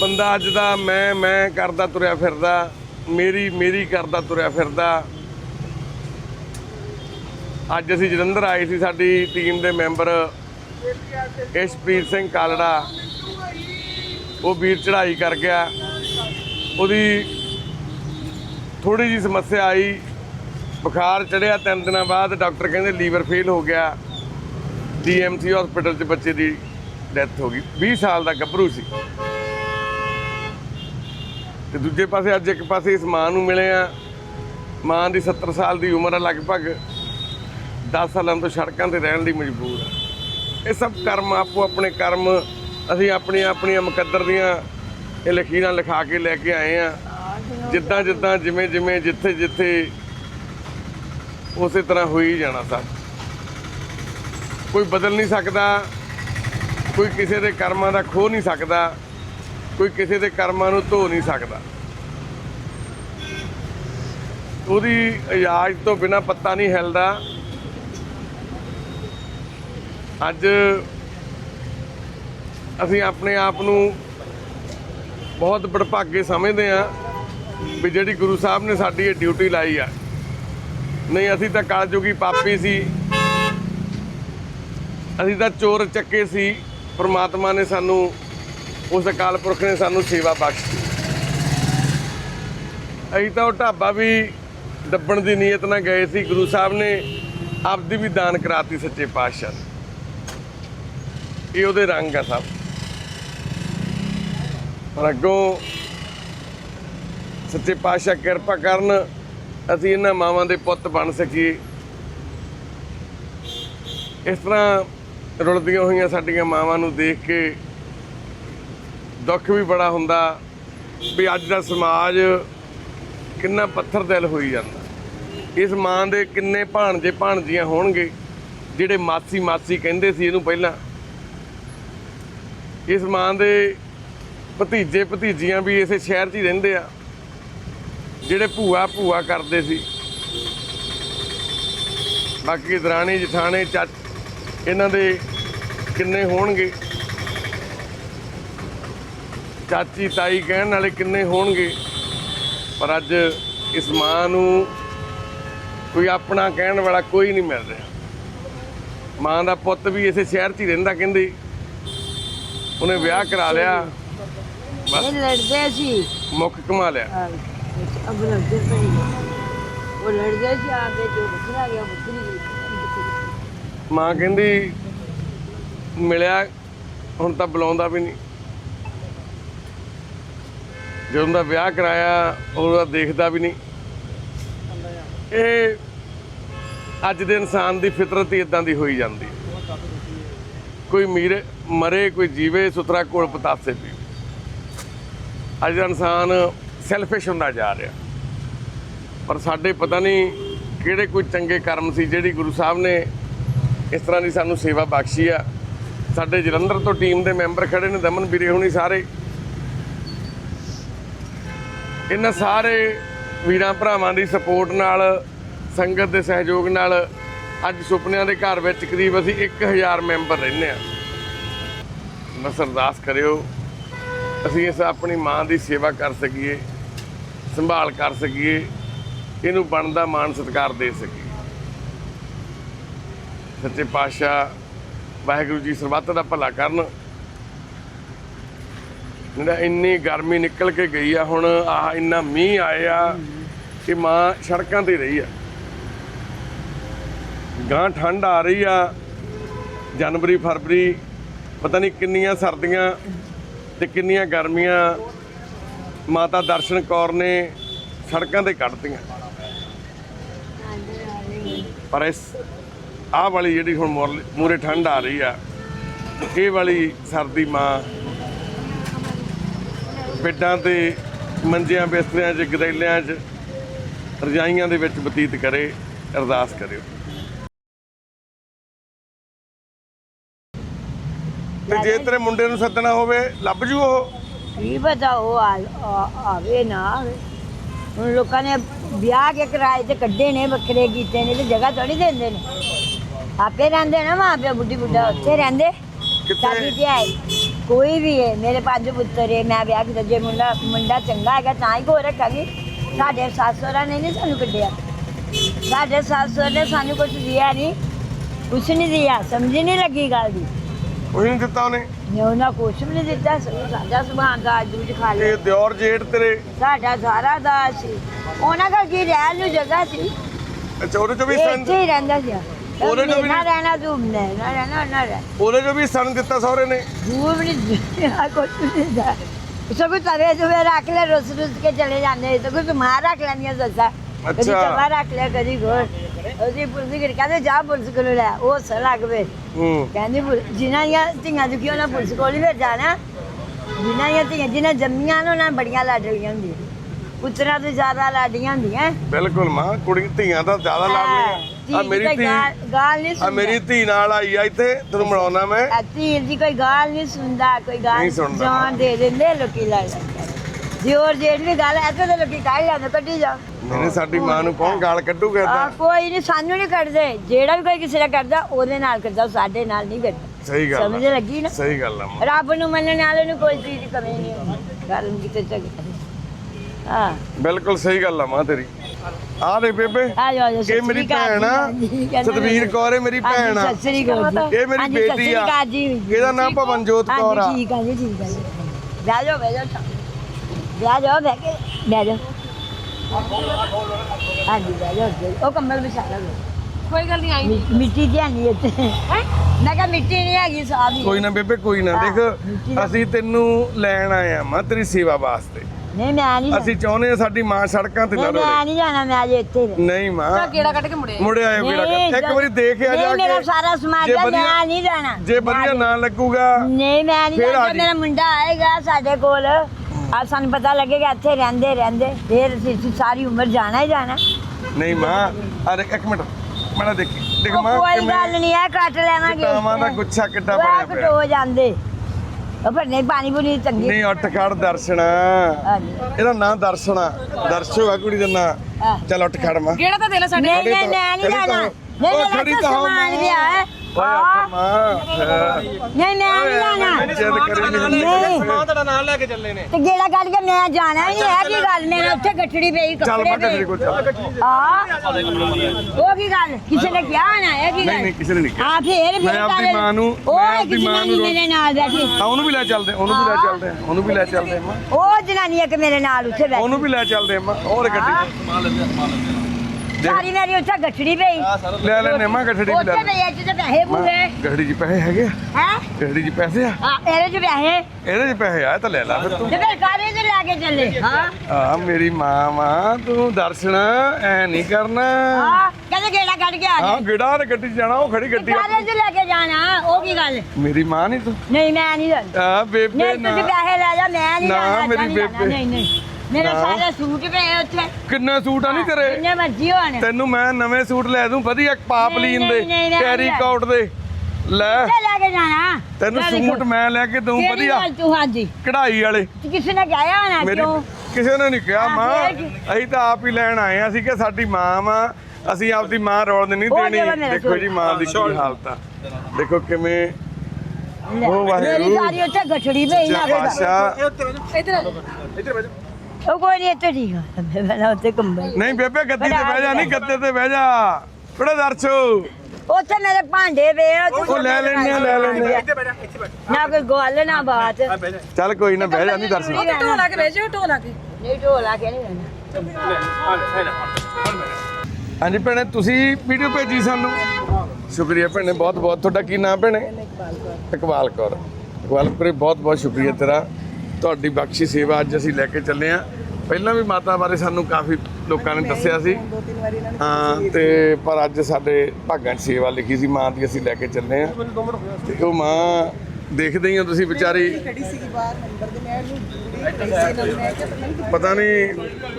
ਬੰਦਾ ਅੱਜ ਦਾ ਮੈਂ ਮੈਂ ਕਰਦਾ ਤੁਰਿਆ ਫਿਰਦਾ, ਮੇਰੀ ਮੇਰੀ ਕਰਦਾ ਤੁਰਿਆ ਫਿਰਦਾ। ਅੱਜ ਅਸੀਂ ਜਲੰਧਰ ਆਏ ਸੀ, ਸਾਡੀ ਟੀਮ ਦੇ ਮੈਂਬਰ ਇਸ਼ਪ੍ਰੀਤ ਸਿੰਘ ਕਾਲੜਾ। ਉਹ ਵੀਰ ਚੜ੍ਹਾਈ ਕਰ ਗਿਆ। ਉਹਦੀ ਥੋੜੀ ਜੀ ਸਮੱਸਿਆ ਆਈ। ਬੁਖਾਰ ਚੜਿਆ ਤਿੰਨ ਦਿਨਾਂ ਬਾਅਦ ਡਾਕਟਰ ਕਹਿੰਦੇ ਲੀਵਰ ਫੇਲ ਹੋ ਗਿਆ। ਡੀਐਮਸੀ ਹਸਪੀਟਲ 'ਚ ਬੱਚੇ ਦੀ ਡੈਥ ਹੋ ਗਈ। 20 ਸਾਲ ਦਾ ਗੱਭਰੂ ਸੀ। ਤੇ ਦੂਜੇ ਪਾਸੇ ਅੱਜ ਇੱਕ ਪਾਸੇ ਇਸ ਮਾਂ ਨੂੰ ਮਿਲੇ ਆ। ਮਾਂ ਦੀ 70 ਸਾਲ ਦੀ ਉਮਰ ਆ, ਲਗਭਗ 10 ਸਾਲਾਂ ਤੋਂ ਸੜਕਾਂ ਤੇ ਰਹਿਣ ਲਈ ਮਜਬੂਰ ਆ। ਇਹ ਸਭ ਕਰਮ ਆਪੋ ਆਪਣੇ ਕਰਮ, ਅਸੀਂ ਆਪਣੀਆਂ ਆਪਣੀਆਂ ਮੁਕੱਦਰ ਦੀਆਂ ਇਹ ਲਕੀਰਾਂ ਲਿਖਾ ਕੇ ਲੈ ਕੇ ਆਏ ਆ। ਜਿੱਦਾਂ ਜਿੱਦਾਂ ਜਿਵੇਂ ਜਿਵੇਂ ਜਿੱਥੇ ਜਿੱਥੇ ਉਸੇ ਤਰ੍ਹਾਂ ਹੋ ਹੀ ਜਾਣਾ ਸਭ ਕੋਈ ਬਦਲ ਨਹੀਂ ਸਕਦਾ, ਕੋਈ ਕਿਸੇ ਦੇ ਕਰਮਾਂ ਦਾ ਖੋ ਨਹੀਂ ਸਕਦਾ, ਕੋਈ ਕਿਸੇ ਦੇ ਕਰਮਾਂ ਨੂੰ ਧੋ ਨਹੀਂ ਸਕਦਾ। ਉਹਦੀ ਇਜਾਜ਼ਤ ਤੋਂ ਬਿਨਾ ਪੱਤਾ ਨਹੀਂ ਹਿਲਦਾ। ਅੱਜ ਅਸੀਂ ਆਪਣੇ ਆਪ ਨੂੰ ਬਹੁਤ ਬੜਭਾਗੇ ਸਮਝਦੇ ਆ ਵੀ ਜਿਹੜੀ ਗੁਰੂ ਸਾਹਿਬ ਨੇ ਸਾਡੀ ਇਹ ਡਿਊਟੀ ਲਾਈ ਆ ਨਹੀਂ, ਅਸੀਂ ਤਾਂ ਕਾਲਜੋਗੀ ਪਾਪੀ ਸੀ। ਅਸੀਂ ਤਾਂ ਚੋਰ ਚੱਕੇ ਸੀ। ਪ੍ਰਮਾਤਮਾ ਨੇ ਸਾਨੂੰ, ਉਸ ਅਕਾਲ ਪੁਰਖ ਨੇ ਸਾਨੂੰ ਸੇਵਾ ਬਖਸ਼ੀ। ਅਸੀਂ ਤਾਂ ਉਹ ਢਾਬਾ ਵੀ ਦੱਬਣ ਦੀ ਨੀਅਤ ਨਾਲ ਗਏ ਸੀ। ਗੁਰੂ ਸਾਹਿਬ ਨੇ ਆਪਦੀ ਵੀ ਦਾਨ ਕਰਾਤੀ ਸੱਚੇ ਪਾਤਸ਼ਾਹ ਇਹ ਉਹਦੇ ਰੰਗ ਆ ਸਭ। ਪਰ ਅੱਗੋਂ ਸੱਚੇ ਪਾਤਸ਼ਾਹ ਕਿਰਪਾ ਕਰਨ ਅਸੀਂ ਇਹਨਾਂ ਮਾਵਾਂ ਦੇ ਪੁੱਤ ਬਣ ਸਕੀਏ। ਇਸ ਤਰ੍ਹਾਂ ਰੁਲਦੀਆਂ ਹੋਈਆਂ ਸਾਡੀਆਂ ਮਾਵਾਂ ਨੂੰ ਦੇਖ ਕੇ ਦੁੱਖ ਵੀ ਬੜਾ ਹੁੰਦਾ ਵੀ ਅੱਜ ਦਾ ਸਮਾਜ ਕਿੰਨਾ ਪੱਥਰ ਦਿਲ ਹੋਈ ਜਾਂਦਾ। ਇਸ ਮਾਂ ਦੇ ਕਿੰਨੇ ਭਾਣਜੇ ਭਾਣਜੀਆਂ ਹੋਣਗੇ, ਜਿਹੜੇ ਮਾਸੀ ਮਾਸੀ ਕਹਿੰਦੇ ਸੀ ਇਹਨੂੰ ਪਹਿਲਾਂ। ਇਸ ਮਾਂ ਦੇ ਭਤੀਜੇ ਭਤੀਜੀਆਂ ਵੀ ਇਸੇ ਸ਼ਹਿਰ 'ਚ ਹੀ ਰਹਿੰਦੇ ਆ। ਜਿਹੜੇ ਭੂਆ ਭੂਆ ਕਰਦੇ ਸੀ। ਬਾਕੀ ਦਰਾਣੀ ਜਠਾਣੇ ਚੱਚ ਇਹਨਾਂ ਦੇ ਕਿੰਨੇ ਹੋਣਗੇ? ਚਾਚੀ ਤਾਈ ਕਹਿਣ ਵਾਲੇ ਕਿੰਨੇ ਹੋਣਗੇ? ਪਰ ਅੱਜ ਇਸ ਮਾਂ ਨੂੰ ਕੋਈ ਆਪਣਾ ਕਹਿਣ ਵਾਲਾ ਕੋਈ ਨਹੀਂ ਮਿਲ ਰਿਹਾ। ਮਾਂ ਦਾ ਪੁੱਤ ਵੀ ਇਸੇ ਸ਼ਹਿਰ 'ਚ ਹੀ ਰਹਿੰਦਾ ਕਹਿੰਦੇ। ਉਹਨੇ ਵਿਆਹ ਕਰਾ ਲਿਆ। ਇਹ ਲੜਦੇ ਸੀ ਮੁੱਖ ਕਮਾ ਲਿਆ। ਅਬ ਲੜਦੇ ਪਈ ਉਹ ਲੜਦੇ ਸੀ ਆਗੇ ਜੋ ਬੁੱਧਰਾ ਗਿਆ ਬੁੱਧਰੀ ਮਾਂ ਕਹਿੰਦੀ, ਮਿਲਿਆ, ਹੁਣ ਤਾਂ ਬੁਲਾਉਂਦਾ ਵੀ ਨਹੀਂ। ਜਦੋਂ ਦਾ ਵਿਆਹ ਕਰਾਇਆ ਉਹਦਾ ਦੇਖਦਾ ਵੀ ਨਹੀਂ। ਇਹ ਅੱਜ ਦੇ ਇਨਸਾਨ ਦੀ ਫਿਤਰਤ ਹੀ ਇਦਾਂ ਦੀ ਹੋਈ ਜਾਂਦੀ। ਕੋਈ ਮੀਰੇ, ਮਰੇ, ਕੋਈ ਜੀਵੇ ਸੁਤਰਾ ਕੋਲ ਪਤਾਸੇ ਪੀ। ਅੱਜ ਦਾ ਇਨਸਾਨ ਸੈਲਫਿਸ਼ ਹੁੰਦਾ ਜਾ ਰਿਹਾ। ਪਰ ਸਾਡੇ ਪਤਾ ਨਹੀਂ ਕਿਹੜੇ ਕੋਈ ਚੰਗੇ ਕਰਮ ਸੀ, ਜਿਹੜੀ ਗੁਰੂ ਸਾਹਿਬ ਨੇ ਇਸ ਤਰ੍ਹਾਂ ਦੀ ਸਾਨੂੰ ਸੇਵਾ ਬਖਸ਼ੀ ਆ। ਸਾਡੇ ਜਲੰਧਰ ਤੋਂ ਟੀਮ ਦੇ ਮੈਂਬਰ ਖੜੇ ਨੇ, ਦਮਨ ਵੀਰੇ ਹੁਣੀ ਸਾਰੇ। ਇਹਨਾਂ ਸਾਰੇ ਵੀਰਾਂ ਭਰਾਵਾਂ ਦੀ ਸਪੋਰਟ ਨਾਲ, ਸੰਗਤ ਦੇ ਸਹਿਯੋਗ ਨਾਲ ਅੱਜ ਸੁਪਨਿਆਂ ਦੇ ਘਰ ਵਿੱਚ ਕਰੀਬ ਅਸੀਂ 1000 ਮੈਂਬਰ ਰਹਿੰਦੇ ਆ। ਬਸ ਅਰਦਾਸ ਕਰਿਓ, ਅਸੀਂ ਇਸ ਆਪਣੀ ਮਾਂ ਦੀ ਸੇਵਾ ਕਰ ਸਕੀਏ। ਸੰਭਾਲ ਕਰ ਸਕੀਏ, ਇਹਨੂੰ ਬਣਦਾ ਮਾਣ ਸਤਿਕਾਰ ਦੇ ਸਕੀਏ। ਸੱਚੇ ਪਾਤਸ਼ਾਹ ਵਾਹਿਗੁਰੂ ਜੀ ਸਰਬੱਤ ਦਾ ਭਲਾ ਕਰਨ। ਜਿਹੜਾ ਇੰਨੀ ਗਰਮੀ ਨਿਕਲ ਕੇ ਗਈ ਆ ਹੁਣ ਆ ਇੰਨਾ ਮੀਂਹ ਆਇਆ ਕਿ ਮਾਂ ਸੜਕਾਂ ਤੇ ਰਹੀ ਆ। ਗਾਂ ਠੰਡ ਆ ਰਹੀ ਆ, ਜਨਵਰੀ, ਫਰਵਰੀ, ਪਤਾ ਨਹੀਂ ਕਿੰਨੀਆਂ ਸਰਦੀਆਂ ਤੇ ਕਿੰਨੀਆਂ ਗਰਮੀਆਂ ਮਾਤਾ ਦਰਸ਼ਨ ਕੌਰ ਨੇ ਸੜਕਾਂ ਤੇ ਕੱਢਤੀਆਂ ਪਰ ਇਸ ਆਹ ਵਾਲੀ ਜਿਹੜੀ ਹੁਣ ਮੂਰੇ ਠੰਡ ਆ ਰਹੀ ਆ, ਇਹ ਵਾਲੀ ਸਰਦੀ ਮਾਂ ਬੈੱਡਾਂ ਤੇ ਮੰਜਿਆਂ, ਬਿਸਤਰਿਆਂ 'ਚ, ਗਦੈਲਿਆਂ 'ਚ ਰਜਾਈਆਂ ਦੇ ਵਿੱਚ ਬਤੀਤ ਕਰੇ, ਅਰਦਾਸ ਕਰਿਓ। ਤੇ ਜੇ ਤੇਰੇ ਮੁੰਡੇ ਨੂੰ ਸੱਦਣਾ ਹੋਵੇ, ਲੱਭ ਜੂ ਉਹ? ਕੀ ਪਤਾ ਉਹ ਆ- ਆ- ਆਵੇ ਨਾ। ਆਵੇ ਹੁਣ ਲੋਕਾਂ ਨੇ ਵਿਆਹ ਕੇ ਕਿਰਾਏ ਤੇ ਕੱਢੇ ਨੇ ਵੱਖਰੇ ਕੀਤੇ ਨੇ ਤੇ ਜਗ੍ਹਾ ਥੋੜੀ ਦਿੰਦੇ ਨੇ। ਆਪੇ ਰਹਿੰਦੇ ਨਾ ਮਾਂ ਪਿਓ ਬੁੱਢੀ ਬੁੱਢਾ ਉੱਥੇ ਰਹਿੰਦੇ। ਕਿੱਥੇ? ਸਾਡੀ ਤੇ ਆਏ ਕੋਈ ਵੀ ਹੈ ਮੇਰੇ ਪੰਜ ਪੁੱਤਰ ਹੈ ਮੈਂ ਵਿਆਹ ਕੀਤਾ ਜੇ ਮੁੰਡਾ ਮੁੰਡਾ ਚੰਗਾ ਹੈਗਾ ਤਾਂ ਹੀ ਕੋ ਰੱਖਾਂਗੇ। ਸਾਡੇ ਸੱਸ ਸਹੁਰਾ ਨੇ ਨਹੀਂ ਸਾਨੂੰ ਕੱਢਿਆ। ਸਾਡੇ ਸੱਸ ਸਹੁਰੇ ਨੇ ਸਾਨੂੰ ਕੁਝ ਦਿਆ ਨਹੀਂ। ਕੁਛ ਨਹੀਂ ਦਿਆ ਸਮਝ ਨਹੀਂ ਲੱਗੀ ਗੱਲ ਦੀ। ਉਹੀ ਨਹੀਂ ਦਿੱਤਾ ਉਹਨੇ। ਨੇ ਉਹਨਾਂ ਕੁਛ ਵੀ ਨਹੀਂ ਦਿੱਤਾ ਸਗੋਂ ਸਾਡਾ ਸੁਭਾਅ ਦਾ ਦੂਜ ਖਾ ਲਿਆ। ਇਹ ਦਿਓਰ ਜੇਠ ਤੇਰੇ? ਸਾਡਾ ਸਾਰਾ ਦਾ ਸੀ। ਉਹਨਾਂ ਦਾ ਕੀ ਰਹਿਣ ਨੂੰ ਜਗ੍ਹਾ ਸੀ? ਅੱਛਾ ਉਹਦੇ ਚੋਂ ਵੀ ਇਹ ਸਨ ਇੱਥੇ ਹੀ ਰਹਿੰਦਾ ਸੀ। ਉਹਦੇ ਤੋਂ ਵੀ ਨਾ ਨਹੀਂ- ਰਹਿਣਾ ਤੂੰ ਨਾ ਨਾ ਰਹਿਣਾ ਨਾ ਰਹਿ ਉਹਦੇ ਚੋਂ ਵੀ ਸਨ ਦਿੱਤਾ ਸਹੁਰੇ ਨੇ? ਦੂਰ ਵੀ ਨਹੀਂ ਆ ਕੁਛ ਨਹੀਂ ਦਾ ਸਭ ਤਵੇ ਤੁਵੇ ਰੱਖ ਲੈ ਰੁੱਸ ਰੁੱਸ ਕੇ ਚਲੇ ਜਾਂਦੇ ਕੁਝ ਮਾਰ ਰੱਖ ਲੈਂਦੀਆਂ ਸੱਸਾ ਕਦੀ ਅੱਛਾ। ਤਵਾ ਰੱਖ ਲਿਆ ਕਦੀ ਗੋਰ ਉਹਦੀ ਪੁਲਿਸ ਕਿ ਕਹਿੰਦੇ ਜਾ ਪੁਲਿਸ ਕੋਲ ਲੈ ਉਹ ਸ ਲੱਗ ਹੂੰ। ਕਹਿੰਦੀ ਪੁਲਿਸ- ਜਿਨ੍ਹਾਂ ਦੀਆਂ ਧੀਆਂ ਦੁਖੀਆਂ ਉਹਨਾਂ ਪੁਲਿਸ ਕੋਲ ਹੀ ਫਿਰ ਜਾਣਾ। ਜਿਨ੍ਹਾਂ ਦੀਆਂ ਧੀਆਂ ਜਿਨ੍ਹਾਂ ਜੰਮੀਆਂ ਨੇ ਉਹਨਾਂ ਬੜੀਆਂ ਲਾਡਲੀਆਂ ਹੁੰਦੀਆਂ। ਪੁੱਤਰਾਂ ਤੋਂ ਜ਼ਿਆਦਾ ਲਾਡੀਆਂ ਹੁੰਦੀਆਂ। ਬਿਲਕੁਲ ਮਾਂ ਕੁੜੀ ਧੀਆਂ ਤਾਂ ਜ਼ਿਆਦਾ ਲਾਡਲੀਆਂ ਆ ਮੇਰੀ ਧੀ ਗਾਲ ਨਹੀਂ ਆ ਮੇਰੀ ਧੀ ਨਾਲ ਆਈ ਆ ਇੱਥੇ ਤੈਨੂੰ ਮਿਲਾਉਣਾ ਮੈਂ। ਧੀ ਦੀ ਕੋਈ ਗਾਲ ਨਹੀਂ ਸੁਣਦਾ ਕੋਈ ਗਾਲ ਨਹੀਂ ਸੁਣਦਾ। ਜਾਨ ਦੇ ਦਿੰਦੇ ਲੋਕੀ ਦਿਓਰ ਜੇੜ ਵੀ ਗੱਲ ਐਸੇ ਤਾਂ ਲੋਕੀ ਕੱਢ ਲੈਂਦੇ ਕੱਢੀ ਜਾ। ਮੇਰੇ ਸਾਡੀ ਮਾਂ ਨੂੰ ਕੌਣ ਗਾਲ ਕੱਢੂਗਾ ਆ ਕੋਈ ਨਹੀਂ ਸਾਨੂੰ ਨਹੀਂ ਕੱਢਦੇ। ਜਿਹੜਾ ਵੀ ਕੋਈ ਕਿਸੇ ਨਾਲ ਕਰਦਾ ਉਹਦੇ ਨਾਲ ਕਰਦਾ ਸਾਡੇ ਨਾਲ ਨਹੀਂ ਕਰਦਾ। ਸਹੀ ਗੱਲ ਸਮਝ ਆ ਲੱਗੀ ਨਾ? ਸਹੀ ਗੱਲ ਆ ਮਾਂ। ਰੱਬ ਨੂੰ ਮੰਨਣ ਵਾਲੇ ਨੂੰ ਕੋਈ ਚੀਜ਼ ਦੀ ਕਮੀ ਨਹੀਂ ਗੱਲ ਨੂੰ ਕਿਤੇ ਚੱਲ ਹਾਂ। ਬਿਲਕੁਲ ਸਹੀ ਗੱਲ ਆ ਮਾਂ ਤੇਰੀ। ਆ ਦੇ ਬੇਬੇ ਆ ਜਾ ਜਾ ਇਹ ਮੇਰੀ ਭੈਣ ਆ। ਸਤਵੀਰ ਕੌਰ ਇਹ ਮੇਰੀ ਭੈਣ ਆ। ਸਤਿ ਸ੍ਰੀ ਅਕਾਲ ਜੀ। ਇਹ ਮੇਰੀ ਹਾਂਜੀ, ਸਤਿ ਬੇਟੀ ਸ੍ਰੀ ਆ। ਅਕਾਲ ਜੀ। ਇਹਦਾ ਨਾਮ ਪਵਨਜੋਤ ਕੌਰ ਆ। ਹਾਂਜੀ ਠੀਕ ਆ ਜੀ ਠੀਕ ਆ ਜੀ। ਬਹਿ ਜਾਓ ਬਹਿ ਜਾਓ। ਬਹਿ ਜਾਓ ਬਹਿ ਕੇ ਬਹਿ ਜਾਓ। ਹਾਂਜੀ ਬਹਿ ਜਾਓ ਉੱਥੇ। ਉਹ ਕੰਬਲ ਵਿਛਾ ਲਓ। ਕੋਈ ਗੱਲ ਨਹੀਂ ਆਈ ਮਿ- ਮਿੱਟੀ ਦੀ ਨਹੀਂ ਇੱਥੇ। ਮੈਂ ਕਿਹਾ ਮਿੱਟੀ ਨਹੀਂ ਹੈਗੀ ਸਾਫ਼ ਹੀ ਕੋਈ ਨਾ ਬੇਬੇ ਕੋਈ ਨਾ। ਦੇਖ ਅਸੀਂ ਤੈਨੂੰ ਲੈਣ ਆਏ ਆ ਮਾਂ ਤੇਰੀ ਸੇਵਾ ਵਾਸਤੇ। ਨਹੀਂ ਮੈਂ ਨਹੀਂ ਅਸੀਂ ਚਾਹੁੰਦੇ ਆ ਸਾਡੀ ਮਾਂ ਸੜਕਾਂ ਤੇ ਨਾ ਨਹੀਂ, ਮੈਂ ਰੋਵੇ ਨਹੀਂ ਜਾਣਾ ਮੈਂ ਅਜੇ ਇੱਥੇ ਹੀ ਨਹੀਂ ਮਾਂ। ਕਿਹੜਾ ਕੱਢ ਕੇ ਮੁੜੇ ਮੁੜੇ ਆਇਓ ਕਿਹੜਾ ਨਹੀਂ, ਇੱਕ ਵਾਰੀ ਦੇਖ ਆ ਨਹੀਂ, ਜਾ ਮੇਰਾ ਕੇ। ਸਾਰਾ ਸਮਾਨ ਜੇ ਹੈ, ਵਧੀਆ- ਮੈਂ ਨਹੀਂ ਜਾਣਾ। ਜੇ ਵਧੀਆ ਨਾ ਲੱਗੂਗਾ ਨਹੀਂ ਮੈਂ ਨਹੀਂ ਫਿਰ ਆ ਜਾਣਾ ਜੀ। ਮੇਰਾ ਮੁੰਡਾ ਆਏਗਾ ਸਾਡੇ ਕੋਲ ਆ ਸਾਨੂੰ ਪਤਾ ਲੱਗੇਗਾ ਇੱਥੇ ਰਹਿੰਦੇ ਰਹਿੰਦੇ। ਫਿਰ ਅਸੀਂ ਅਸੀਂ ਸਾਰੀ ਉਮਰ ਜਾਣਾ ਹੀ ਜਾਣਾ। ਨਹੀਂ ਮਾਂ ਅਰੇ ਇੱਕ ਮਿੰਟ। ਮੈਂ ਦੇਖੀ। ਦੇਖ ਉਹ ਮਾਂ ਕੋਈ ਗੱਲ ਨਹੀਂ ਹੈ ਕੱਟ ਲੈਵਾਂਗੇ ਕਿਤਾਵਾਂ ਦਾ ਗੁੱਛਾ ਕਿੱਡਾ ਬਣਿਆ ਪਿਆ। ਹੋ ਜਾਂਦੇ। ਉਹ ਫਿਰ ਨਹੀਂ ਪਾਣੀ ਪੂਣੀ ਚੰਗੀ ਨਹੀਂ ਉੱਠ ਖੜ ਦਰਸ਼ਨ। ਹਾਂਜੀ। ਇਹਦਾ ਨਾਂ ਦਰਸ਼ਨ ਆ। ਦਰਸ਼ੋ ਆ ਕੁੜੀ ਦਾ ਨਾਂ। ਹਾਂ। ਚੱਲ ਉੱਠ ਖੜ ਮਾਂ। ਕਿਹੜਾ ਤਾਂ ਦੇ ਲੈ ਸਾਡੇ ਨਹੀਂ ਨਹੀਂ ਮੈਂ ਨਹੀਂ ਖੜੀ ਤਾਂ ਹੋ। ਨਹੀਂ ਉਹ ਖੜੀ ਤਾਂ ਤਾਂ ਹੋ ਸਮਾਨ ਮਾਂ। ਵੀ ਹੈ। ਓਏ ਉੱਠ ਮਾਂ ਨਹੀਂ ਮੈਂ ਨਹੀਂ ਜਾਣਾ ਜਿੱਦ। ਕਰੀ ਨਹੀਂ ਨਹੀਂ। ਮਾਂ ਤੁਹਾਡਾ ਨਾਲ ਲੈ ਕੇ ਚੱਲੇ ਨੇ। ਤੇ ਗੇੜਾ ਕੱਢ ਕੇ ਮੈਂ ਜਾਣਾ ਹੀ ਨਹੀਂ ਹੈ ਕੀ ਗੱਲ? ਮੇਰਾ ਉੱਥੇ ਗੱਠੜੀ ਪਈ ਚੱਲ ਕੱਪੜੇ ਮਾਂ ਪਏ। ਗੱਡੀ ਕੋਲ ਚੱਲ। ਹਾਂ ਉਹ ਕੀ ਗੱਲ? ਕਿਸੇ ਨੇ ਕਿਹਾ ਨਾ ਇਹ ਕੀ ਨਹੀਂ ਗੱਲ? ਨਹੀਂ ਕਿਸੇ ਨੇ ਨਹੀਂ ਕਿਹਾ। ਆ ਫੇਰ ਮੈਂ ਮੇਰੇ ਆਪਦੀ ਘਰ- ਮਾਂ ਨੂੰ- ਉਹ ਮੈਂ ਆਪਦੀ ਇੱਕ ਮਾਂ ਨੂੰ ਜਨਾਨੀ ਮੇਰੇ ਨਾਲ ਬੈਠੀ। ਆ ਉਹਨੂੰ ਵੀ ਲੈ ਚੱਲਦੇ ਉਹਨੂੰ ਵੀ ਲੈ ਚੱਲਦੇ ਆ, ਉਹਨੂੰ ਵੀ ਲੈ ਚੱਲਦੇ। ਆ ਮਾਂ ਉਹ ਜਨਾਨੀ ਇੱਕ ਮੇਰੇ ਨਾਲ ਉੱਥੇ ਬੈਠੀ। ਉਹਨੂੰ ਵੀ ਲੈ ਚੱਲਦੇ ਮਾਂ। ਹੋਰ ਗੱਡੀ ਸਾਰੀ ਮੇਰੀ ਉੱਥੇ ਗੱਠੜੀ ਪਈ। ਲੈ ਲੈਨੇ ਮਾਂ ਗੱਡੀ ਵੀ ਲੈ ਉੱਥੇ ਲੈ ਅੱਜ ਤੇ ਪੈਸੇ ਪੂਰੇ। ਗੱਡੀ 'ਚ ਪੈਸੇ ਹੈਗੇ ਹੈ? ਗੱਡੀ 'ਚ ਪੈਸੇ ਆ? ਆ ਇਹਦੇ ਚ ਪੈਸੇ। ਇਹਦੇ 'ਚ ਪੈਸੇ ਆ ਤਾਂ ਲੈ ਲੈ ਫਿਰ ਤੂੰ। ਤੇ ਫਿਰ ਕਾਰੇ ਤੇ ਲੈ ਕੇ ਚੱਲੇ? ਹਾਂ? ਆ ਮੇਰੀ ਮਾਂ ਮਾਂ ਤੂੰ ਦਰਸ਼ਨ ਐ ਨਹੀਂ ਕਰਨਾ। ਹਾਂ ਕਹਿੰਦੇ ਗੇੜਾ ਕੱਢ ਕੇ ਆ ਹਾਂ ਗਿੜਾ ਤੇ ਗੱਡੀ 'ਚ ਜਾਣਾ ਉਹ ਖੜੀ ਗੱਡੀ। ਕਾਰੇ ਤੇ ਲੈ ਕੇ ਜਾਣਾ? ਉਹ ਕੀ ਗੱਲ? ਮੇਰੀ ਮਾਂ ਨਹੀਂ ਤੂੰ? ਨਹੀਂ ਮੈਂ ਨਹੀਂ ਆ ਬੇਬੇ ਨਹੀਂ ਨਾ। ਤੁਸੀਂ ਪੈਸੇ ਲੈ ਜਾ ਮੈਂ ਨਹੀਂ ਨਾ, ਜਾਣਾ ਮੇਰੀ ਨਹੀਂ ਜਾਣਾ, ਬੇਬੇ। ਨਹੀਂ ਨਹੀਂ। ਮੇਰਾ। ਸਾਰਾ ਸੂਟ ਪਏ ਉੱਥੇ। ਕਿੰਨੇ ਸੂਟ ਆ ਨਹੀਂ ਤੇਰੇ? ਜਿੰਨੇ ਮਰਜ਼ੀ ਹੋਣ ਤੈਨੂੰ ਮੈਂ ਨਵੇਂ ਸੂਟ ਲੈ ਦੂੰ ਵਧੀਆ ਪਾਪਲੀਨ ਨਹੀਂ, ਦੇ ਨਹੀਂ, ਨਹੀਂ, ਨਹੀਂ, ਕੈਰੀ ਨਹੀਂ। ਕਾਊਟ ਦੇ। ਲੈ। ਕਿੱਥੇ ਲੈ ਕੇ ਜਾਣਾ? ਤੈਨੂੰ ਲੈ ਸੂਟ। ਮੈਂ ਲੈ ਕੇ ਦੂੰ ਕਿਹੜੀ ਵਧੀਆ। ਗੱਲ ਤੂੰ ਹਾਂਜੀ ਕਢਾਈ ਵਾਲੇ। ਤੇ ਕਿਸੇ ਨੇ ਕਿਹਾ ਹੋਣਾ ਮੇਰੀ ਕਿਉਂ ਕਿਸੇ ਨੇ ਨਹੀਂ ਕਿਹਾ ਹਾਂ, ਮਾਂ। ਫੇਰ ਕੀ? ਅਸੀਂ ਤਾਂ ਆਪ ਹੀ ਲੈਣ ਆਏ ਆ ਅਸੀਂ ਕਿ ਸਾਡੀ ਮਾਂ ਵਾ। ਅਸੀਂ ਆਪਦੀ ਮਾਂ ਰੋਣ ਨਹੀਂ ਉਹ ਜਿਹੜਾ ਦੇਣੀ ਮੇਰਾ ਦੇਖੋ ਜੀ ਮਾਂ ਦੀ ਕੀ ਹਾਲਤ ਆ। ਦੇਖੋ ਕਿਵੇਂ ਉਹ ਵਾਹਿਗੁਰੂ। ਮੇਰੀ ਸਾਰੀ ਉੱਥੇ ਗੱਠੜੀ ਪਈ ਨਾ। ਪਾਸ਼ਾ ਇੱਧਰ ਉਹ ਕੋਈ ਨਹੀਂ ਇੱਥੇ ਠੀਕ ਆ ਮੈਂ ਨਾ ਉੱਥੇ ਕੰਬਲ ਨਹੀਂ ਬੇਬੇ ਗੱਦੀ ਤੇ ਬਹਿ ਜਾ ਨਹੀਂ ਗੱਦੇ ਤੇ ਬਹਿ ਜਾ। ਕਿਹੜਾ ਦਰਸ਼ੋ ਉੱਥੇ ਮੇਰੇ ਭਾਂਡੇ ਪਏ ਆ, ਉਹ ਲੈ ਲੈਣੇ ਆ ਲੈ ਲੈਣੇ ਆ। ਨਾ ਕੋਈ ਗੱਲ ਨਾ ਬਾਤ। ਚੱਲ ਕੋਈ ਨਾ ਬਹਿ ਜਾ ਨਹੀਂ ਦਰਸ਼ਨ ਉਹ ਲਾ ਕੇ ਬਹਿ ਜਾਓ ਢੋਲ ਲਾ ਕੇ। ਨਹੀਂ ਢੋਲਾ ਕੇ ਨਹੀਂ ਰਹਿਣਾ ਹਾਂਜੀ ਭੈਣੇ ਤੁਸੀਂ ਵੀਡੀਓ ਭੇਜੀ ਸਾਨੂੰ? ਸ਼ੁਕਰੀਆ ਭੈਣੇ ਬਹੁਤ ਬਹੁਤ ਤੁਹਾਡਾ ਕੀ ਨਾਮ ਭੈਣੇ? ਇਕਬਾਲ ਕੌਰ। ਇਕਬਾਲ ਕੌਰ। ਬਹੁਤ ਬਹੁਤ ਸ਼ੁਕਰੀਆ ਤੇਰਾ। ਤੁਹਾਡੀ ਬਖਸ਼ੀ ਸੇਵਾ ਅੱਜ ਅਸੀਂ ਲੈ ਕੇ ਚੱਲੇ ਆ ਪਹਿਲਾਂ ਵੀ ਮਾਤਾ ਬਾਰੇ ਸਾਨੂੰ ਕਾਫੀ ਲੋਕਾਂ ਨੇ ਦੱਸਿਆ ਸੀ। ਹਾਂ, ਤੇ ਪਰ ਅੱਜ ਸਾਡੇ ਭਾਗਾਂ 'ਚ ਸੇਵਾ ਲਿਖੀ ਸੀ, ਮਾਂ ਦੀ ਅਸੀਂ ਲੈ ਕੇ ਚੱਲੇ ਆ ਤੇ ਉਹ ਮਾਂ ਦੇਖਦੇ ਹੀ ਹੋ ਤੁਸੀਂ ਵਿਚਾਰੀ। ਪਤਾ ਨਹੀਂ ਪਤਾ ਨਹੀਂ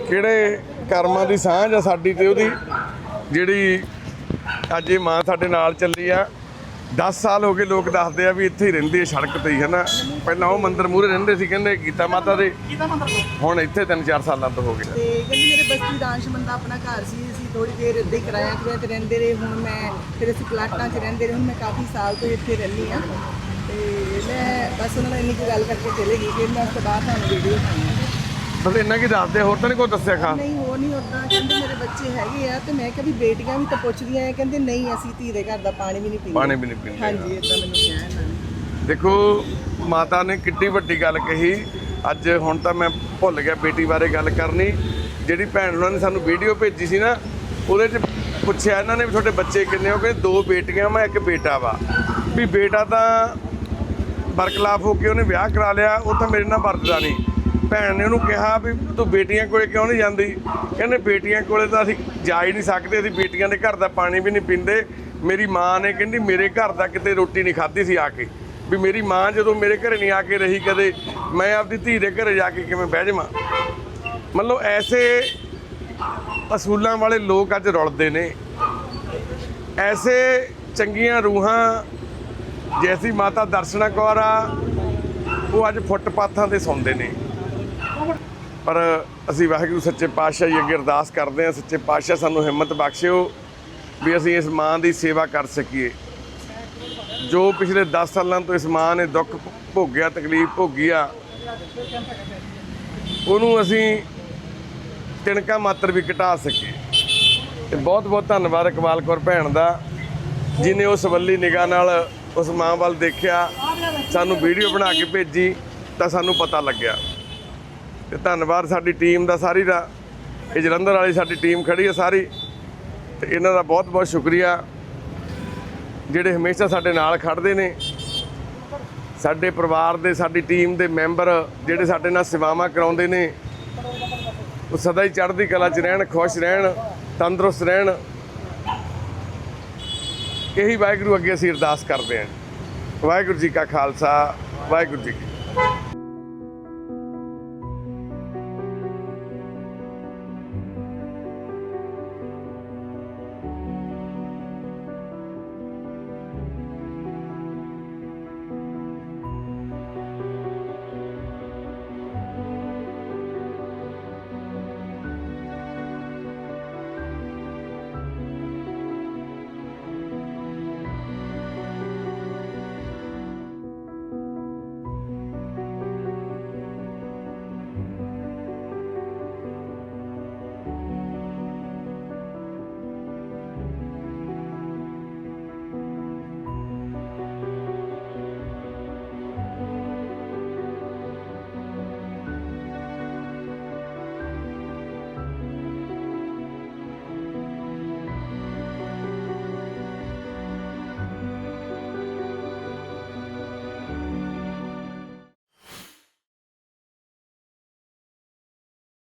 ਕਿਹੜੇ ਕਰਮਾਂ ਦੀ ਸਾਂਝ ਆ ਸਾਡੀ ਤੇ ਉਹਦੀ। ਜਿਹੜੀ ਅੱਜ ਇਹ ਮਾਂ ਸਾਡੇ ਨਾਲ ਚੱਲੀ ਆ। 10 ਸਾਲ ਹੋ ਗਏ ਲੋਕ ਦੱਸਦੇ ਆ ਵੀ ਇੱਥੇ ਹੀ ਰਹਿੰਦੇ ਆ ਸੜਕ ਤੇ ਹੀ ਹੈ ਨਾ ਪਹਿਲਾਂ ਉਹ ਮੰਦਿਰ ਮੂਹਰੇ ਰਹਿੰਦੇ ਸੀ ਕਹਿੰਦੇ ਗੀਤਾ ਮਾਤਾ ਦੇ। ਹੁਣ ਇੱਥੇ 3-4 ਸਾਲਾਂ ਤੋਂ ਹੋ ਗਏ। ਤੇ ਕਹਿੰਦੀ ਮੇਰੇ ਬਸਤੀ ਦਾ ਅੰਸ਼ਮਨ ਦਾ ਆਪਣਾ ਘਰ ਸੀ ਅਸੀਂ ਥੋੜੀ ਦੇਰ ਇੱਦਾਂ ਹੀ ਕਿਰਾਇਆ ਕਿਰਾਇਆ ਤੇ ਰਹਿੰਦੇ ਰਹੇ। ਹੁਣ ਮੈਂ ਫਿਰ ਅਸੀਂ ਪਲਾਟਾਂ 'ਚ ਰਹਿੰਦੇ ਰਹੇ ਹੁਣ ਮੈਂ ਕਾਫੀ ਸਾਲ ਤੋਂ ਇੱਥੇ ਰਹਿੰਦੀ ਆ ਤੇ ਤੇ ਮੈਂ ਬਸ ਉਹਨਾਂ ਨਾਲ ਇੰਨੀ ਕੁ ਗੱਲ ਕਰਕੇ ਚਲੇ ਗਈ ਕਿ ਮੈਂ ਉਸ ਤੋਂ ਬਾਅਦ ਤੁਹਾਨੂੰ ਵੀਡੀਓ ਪਾਉਂਗੀ ਬਸ ਇੰਨਾ ਕੀ ਦੱਸਦੇ ਹੋਰ ਤਾਂ ਨਹੀਂ ਕੋਈ ਦੱਸਿਆ ਖਾ। ਨਹੀਂ ਹੋ ਨਹੀਂ ਉਦਾਂ ਕਹਿੰਦੇ ਮੇਰੇ ਬੱਚੇ ਹੈਗੇ ਆ ਤੇ ਮੈਂ ਕਿਹਾ ਵੀ ਬੇਟੀਆਂ ਵੀ ਤਾਂ ਪੁੱਛਦੀਆਂ ਆ ਕਹਿੰਦੇ ਨਹੀਂ ਅਸੀਂ ਧੀ ਦੇ ਘਰ ਦਾ ਪਾਣੀ ਵੀ ਨਹੀਂ ਪੀਂਦੇ। ਪਾਣੀ ਵੀ ਨਹੀਂ ਪੀਂਦੇ ਹਾਂਜੀ ਇਦਾਂ ਮੈਨੂੰ ਕਿਹਾ ਇਹਨਾਂ ਨੇ ਦੇਖੋ ਮਾਤਾ ਨੇ ਕਿੱਡੀ ਵੱਡੀ ਗੱਲ ਕਹੀ। ਅੱਜ ਹੁਣ ਤਾਂ ਮੈਂ ਭੁੱਲ ਗਿਆ ਬੇਟੀ ਬਾਰੇ ਗੱਲ ਕਰਨੀ। ਜਿਹੜੀ ਭੈਣ ਉਹਨਾਂ ਨੇ ਸਾਨੂੰ ਵੀਡੀਓ ਭੇਜੀ ਸੀ ਨਾ ਉਹਦੇ 'ਚ ਪੁੱਛਿਆ ਇਹਨਾਂ ਨੇ ਵੀ ਤੁਹਾਡੇ ਬੱਚੇ ਕਿੰਨੇ ਹੋ ਕਹਿੰਦੇ ਦੋ ਬੇਟੀਆਂ ਵਾ ਇੱਕ ਬੇਟਾ ਵਾ। ਵੀ ਬੇਟਾ ਤਾਂ ਬਰਖਲਾਫ ਹੋ ਕੇ ਉਹਨੇ ਵਿਆਹ ਕਰਾ ਲਿਆ ਉਹ ਤਾਂ ਮੇਰੇ ਨਾਲ ਵਰਤਦਾ ਨਹੀਂ ਭੈਣ ਨੇ ਉਹਨੂੰ ਕਿਹਾ ਵੀ ਤੂੰ ਬੇਟੀਆਂ ਕੋਲੇ ਕਿਉਂ ਨਹੀਂ ਜਾਂਦੀ? ਕਹਿੰਦੇ ਬੇਟੀਆਂ ਕੋਲੇ ਤਾਂ ਅਸੀਂ ਜਾ ਹੀ ਨਹੀਂ ਸਕਦੇ, ਅਸੀਂ ਬੇਟੀਆਂ ਦੇ ਘਰ ਦਾ ਪਾਣੀ ਵੀ ਨਹੀਂ ਪੀਂਦੇ। ਮੇਰੀ ਮਾਂ ਨੇ ਕਹਿੰਦੀ ਮੇਰੇ ਘਰ ਦਾ ਕਿਤੇ ਰੋਟੀ ਨਹੀਂ ਖਾਧੀ ਸੀ ਆ ਕੇ। ਵੀ ਮੇਰੀ ਮਾਂ ਜਦੋਂ ਮੇਰੇ ਘਰੇ ਨਹੀਂ ਆ ਕੇ ਰਹੀ ਕਦੇ, ਮੈਂ ਆਪਦੀ ਧੀ ਦੇ ਘਰੇ ਜਾ ਕੇ ਕਿਵੇਂ ਬਹਿ ਜਾਵਾਂ? ਮਤਲਬ ਐਸੇ ਅਸੂਲਾਂ ਵਾਲੇ ਲੋਕ ਅੱਜ ਰੁਲਦੇ ਨੇ। ਐਸੇ ਚੰਗੀਆਂ ਰੂਹਾਂ, ਜੈਸੀ ਮਾਤਾ ਦਰਸ਼ਨਾ ਕੌਰ ਆ, ਉਹ ਅੱਜ ਫੁੱਟਪਾਥਾਂ ਤੇ ਸੌਂਦੇ ਨੇ। ਪਰ ਅਸੀਂ ਵਾਹਿਗੁਰੂ ਸੱਚੇ ਪਾਤਸ਼ਾਹ ਜੀ ਅੱਗੇ ਅਰਦਾਸ ਕਰਦੇ ਹਾਂ, ਸੱਚੇ ਪਾਤਸ਼ਾਹ ਸਾਨੂੰ ਹਿੰਮਤ ਬਖਸ਼ਿਓ ਵੀ ਅਸੀਂ ਇਸ ਮਾਂ ਦੀ ਸੇਵਾ ਕਰ ਸਕੀਏ। ਜੋ ਪਿਛਲੇ 10 ਸਾਲਾਂ ਤੋਂ ਇਸ ਮਾਂ ਨੇ ਦੁੱਖ ਭੋਗਿਆ, ਤਕਲੀਫ ਭੋਗੀ ਆ, ਉਹਨੂੰ ਅਸੀਂ ਤਿਣਕਾ ਮਾਤਰ ਵੀ ਘਟਾ ਸਕੀਏ। ਤੇ ਬਹੁਤ ਬਹੁਤ ਧੰਨਵਾਦ ਇਕਬਾਲ ਕੌਰ ਭੈਣ ਦਾ, ਜਿਨੇ ਉਸ ਵੱਲੀ ਨਿਗਾਹ ਨਾਲ ਉਸ ਮਾਂ ਵੱਲ ਦੇਖਿਆ, ਸਾਨੂੰ ਵੀਡੀਓ ਬਣਾ ਕੇ ਭੇਜੀ ਤਾਂ ਸਾਨੂੰ ਪਤਾ ਲੱਗਿਆ। ਤੇ ਧੰਨਵਾਦ ਸਾਡੀ ਟੀਮ ਦਾ, ਸਾਰੀ ਦਾ ਇਹ ਜਲੰਧਰ ਵਾਲੀ ਸਾਡੀ ਟੀਮ ਖੜੀ ਹੈ ਸਾਰੀ। ਤੇ ਇਹਨਾਂ ਦਾ ਬਹੁਤ ਬਹੁਤ ਸ਼ੁਕਰੀਆ। ਜਿਹੜੇ ਹਮੇਸ਼ਾ ਸਾਡੇ ਨਾਲ ਖੜਦੇ ਨੇ, ਸਾਡੇ ਪਰਿਵਾਰ ਦੇ, ਸਾਡੀ ਟੀਮ ਦੇ ਮੈਂਬਰ, ਜਿਹੜੇ ਸਾਡੇ ਨਾਲ ਸੇਵਾਵਾਂ ਕਰਾਉਂਦੇ ਨੇ, ਉਹ ਸਦਾ ਹੀ ਚੜ੍ਹਦੀ ਕਲਾ 'ਚ ਰਹਿਣ, ਖੁਸ਼ ਰਹਿਣ, ਤੰਦਰੁਸਤ ਰਹਿਣ। ਇਹੀ ਵਾਹਿਗੁਰੂ ਅੱਗੇ ਅਸੀਂ ਅਰਦਾਸ ਕਰਦੇ ਹਾਂ। ਵਾਹਿਗੁਰੂ ਜੀ ਕਾ ਖਾਲਸਾ, ਵਾਹਿਗੁਰੂ ਜੀ ਕੀ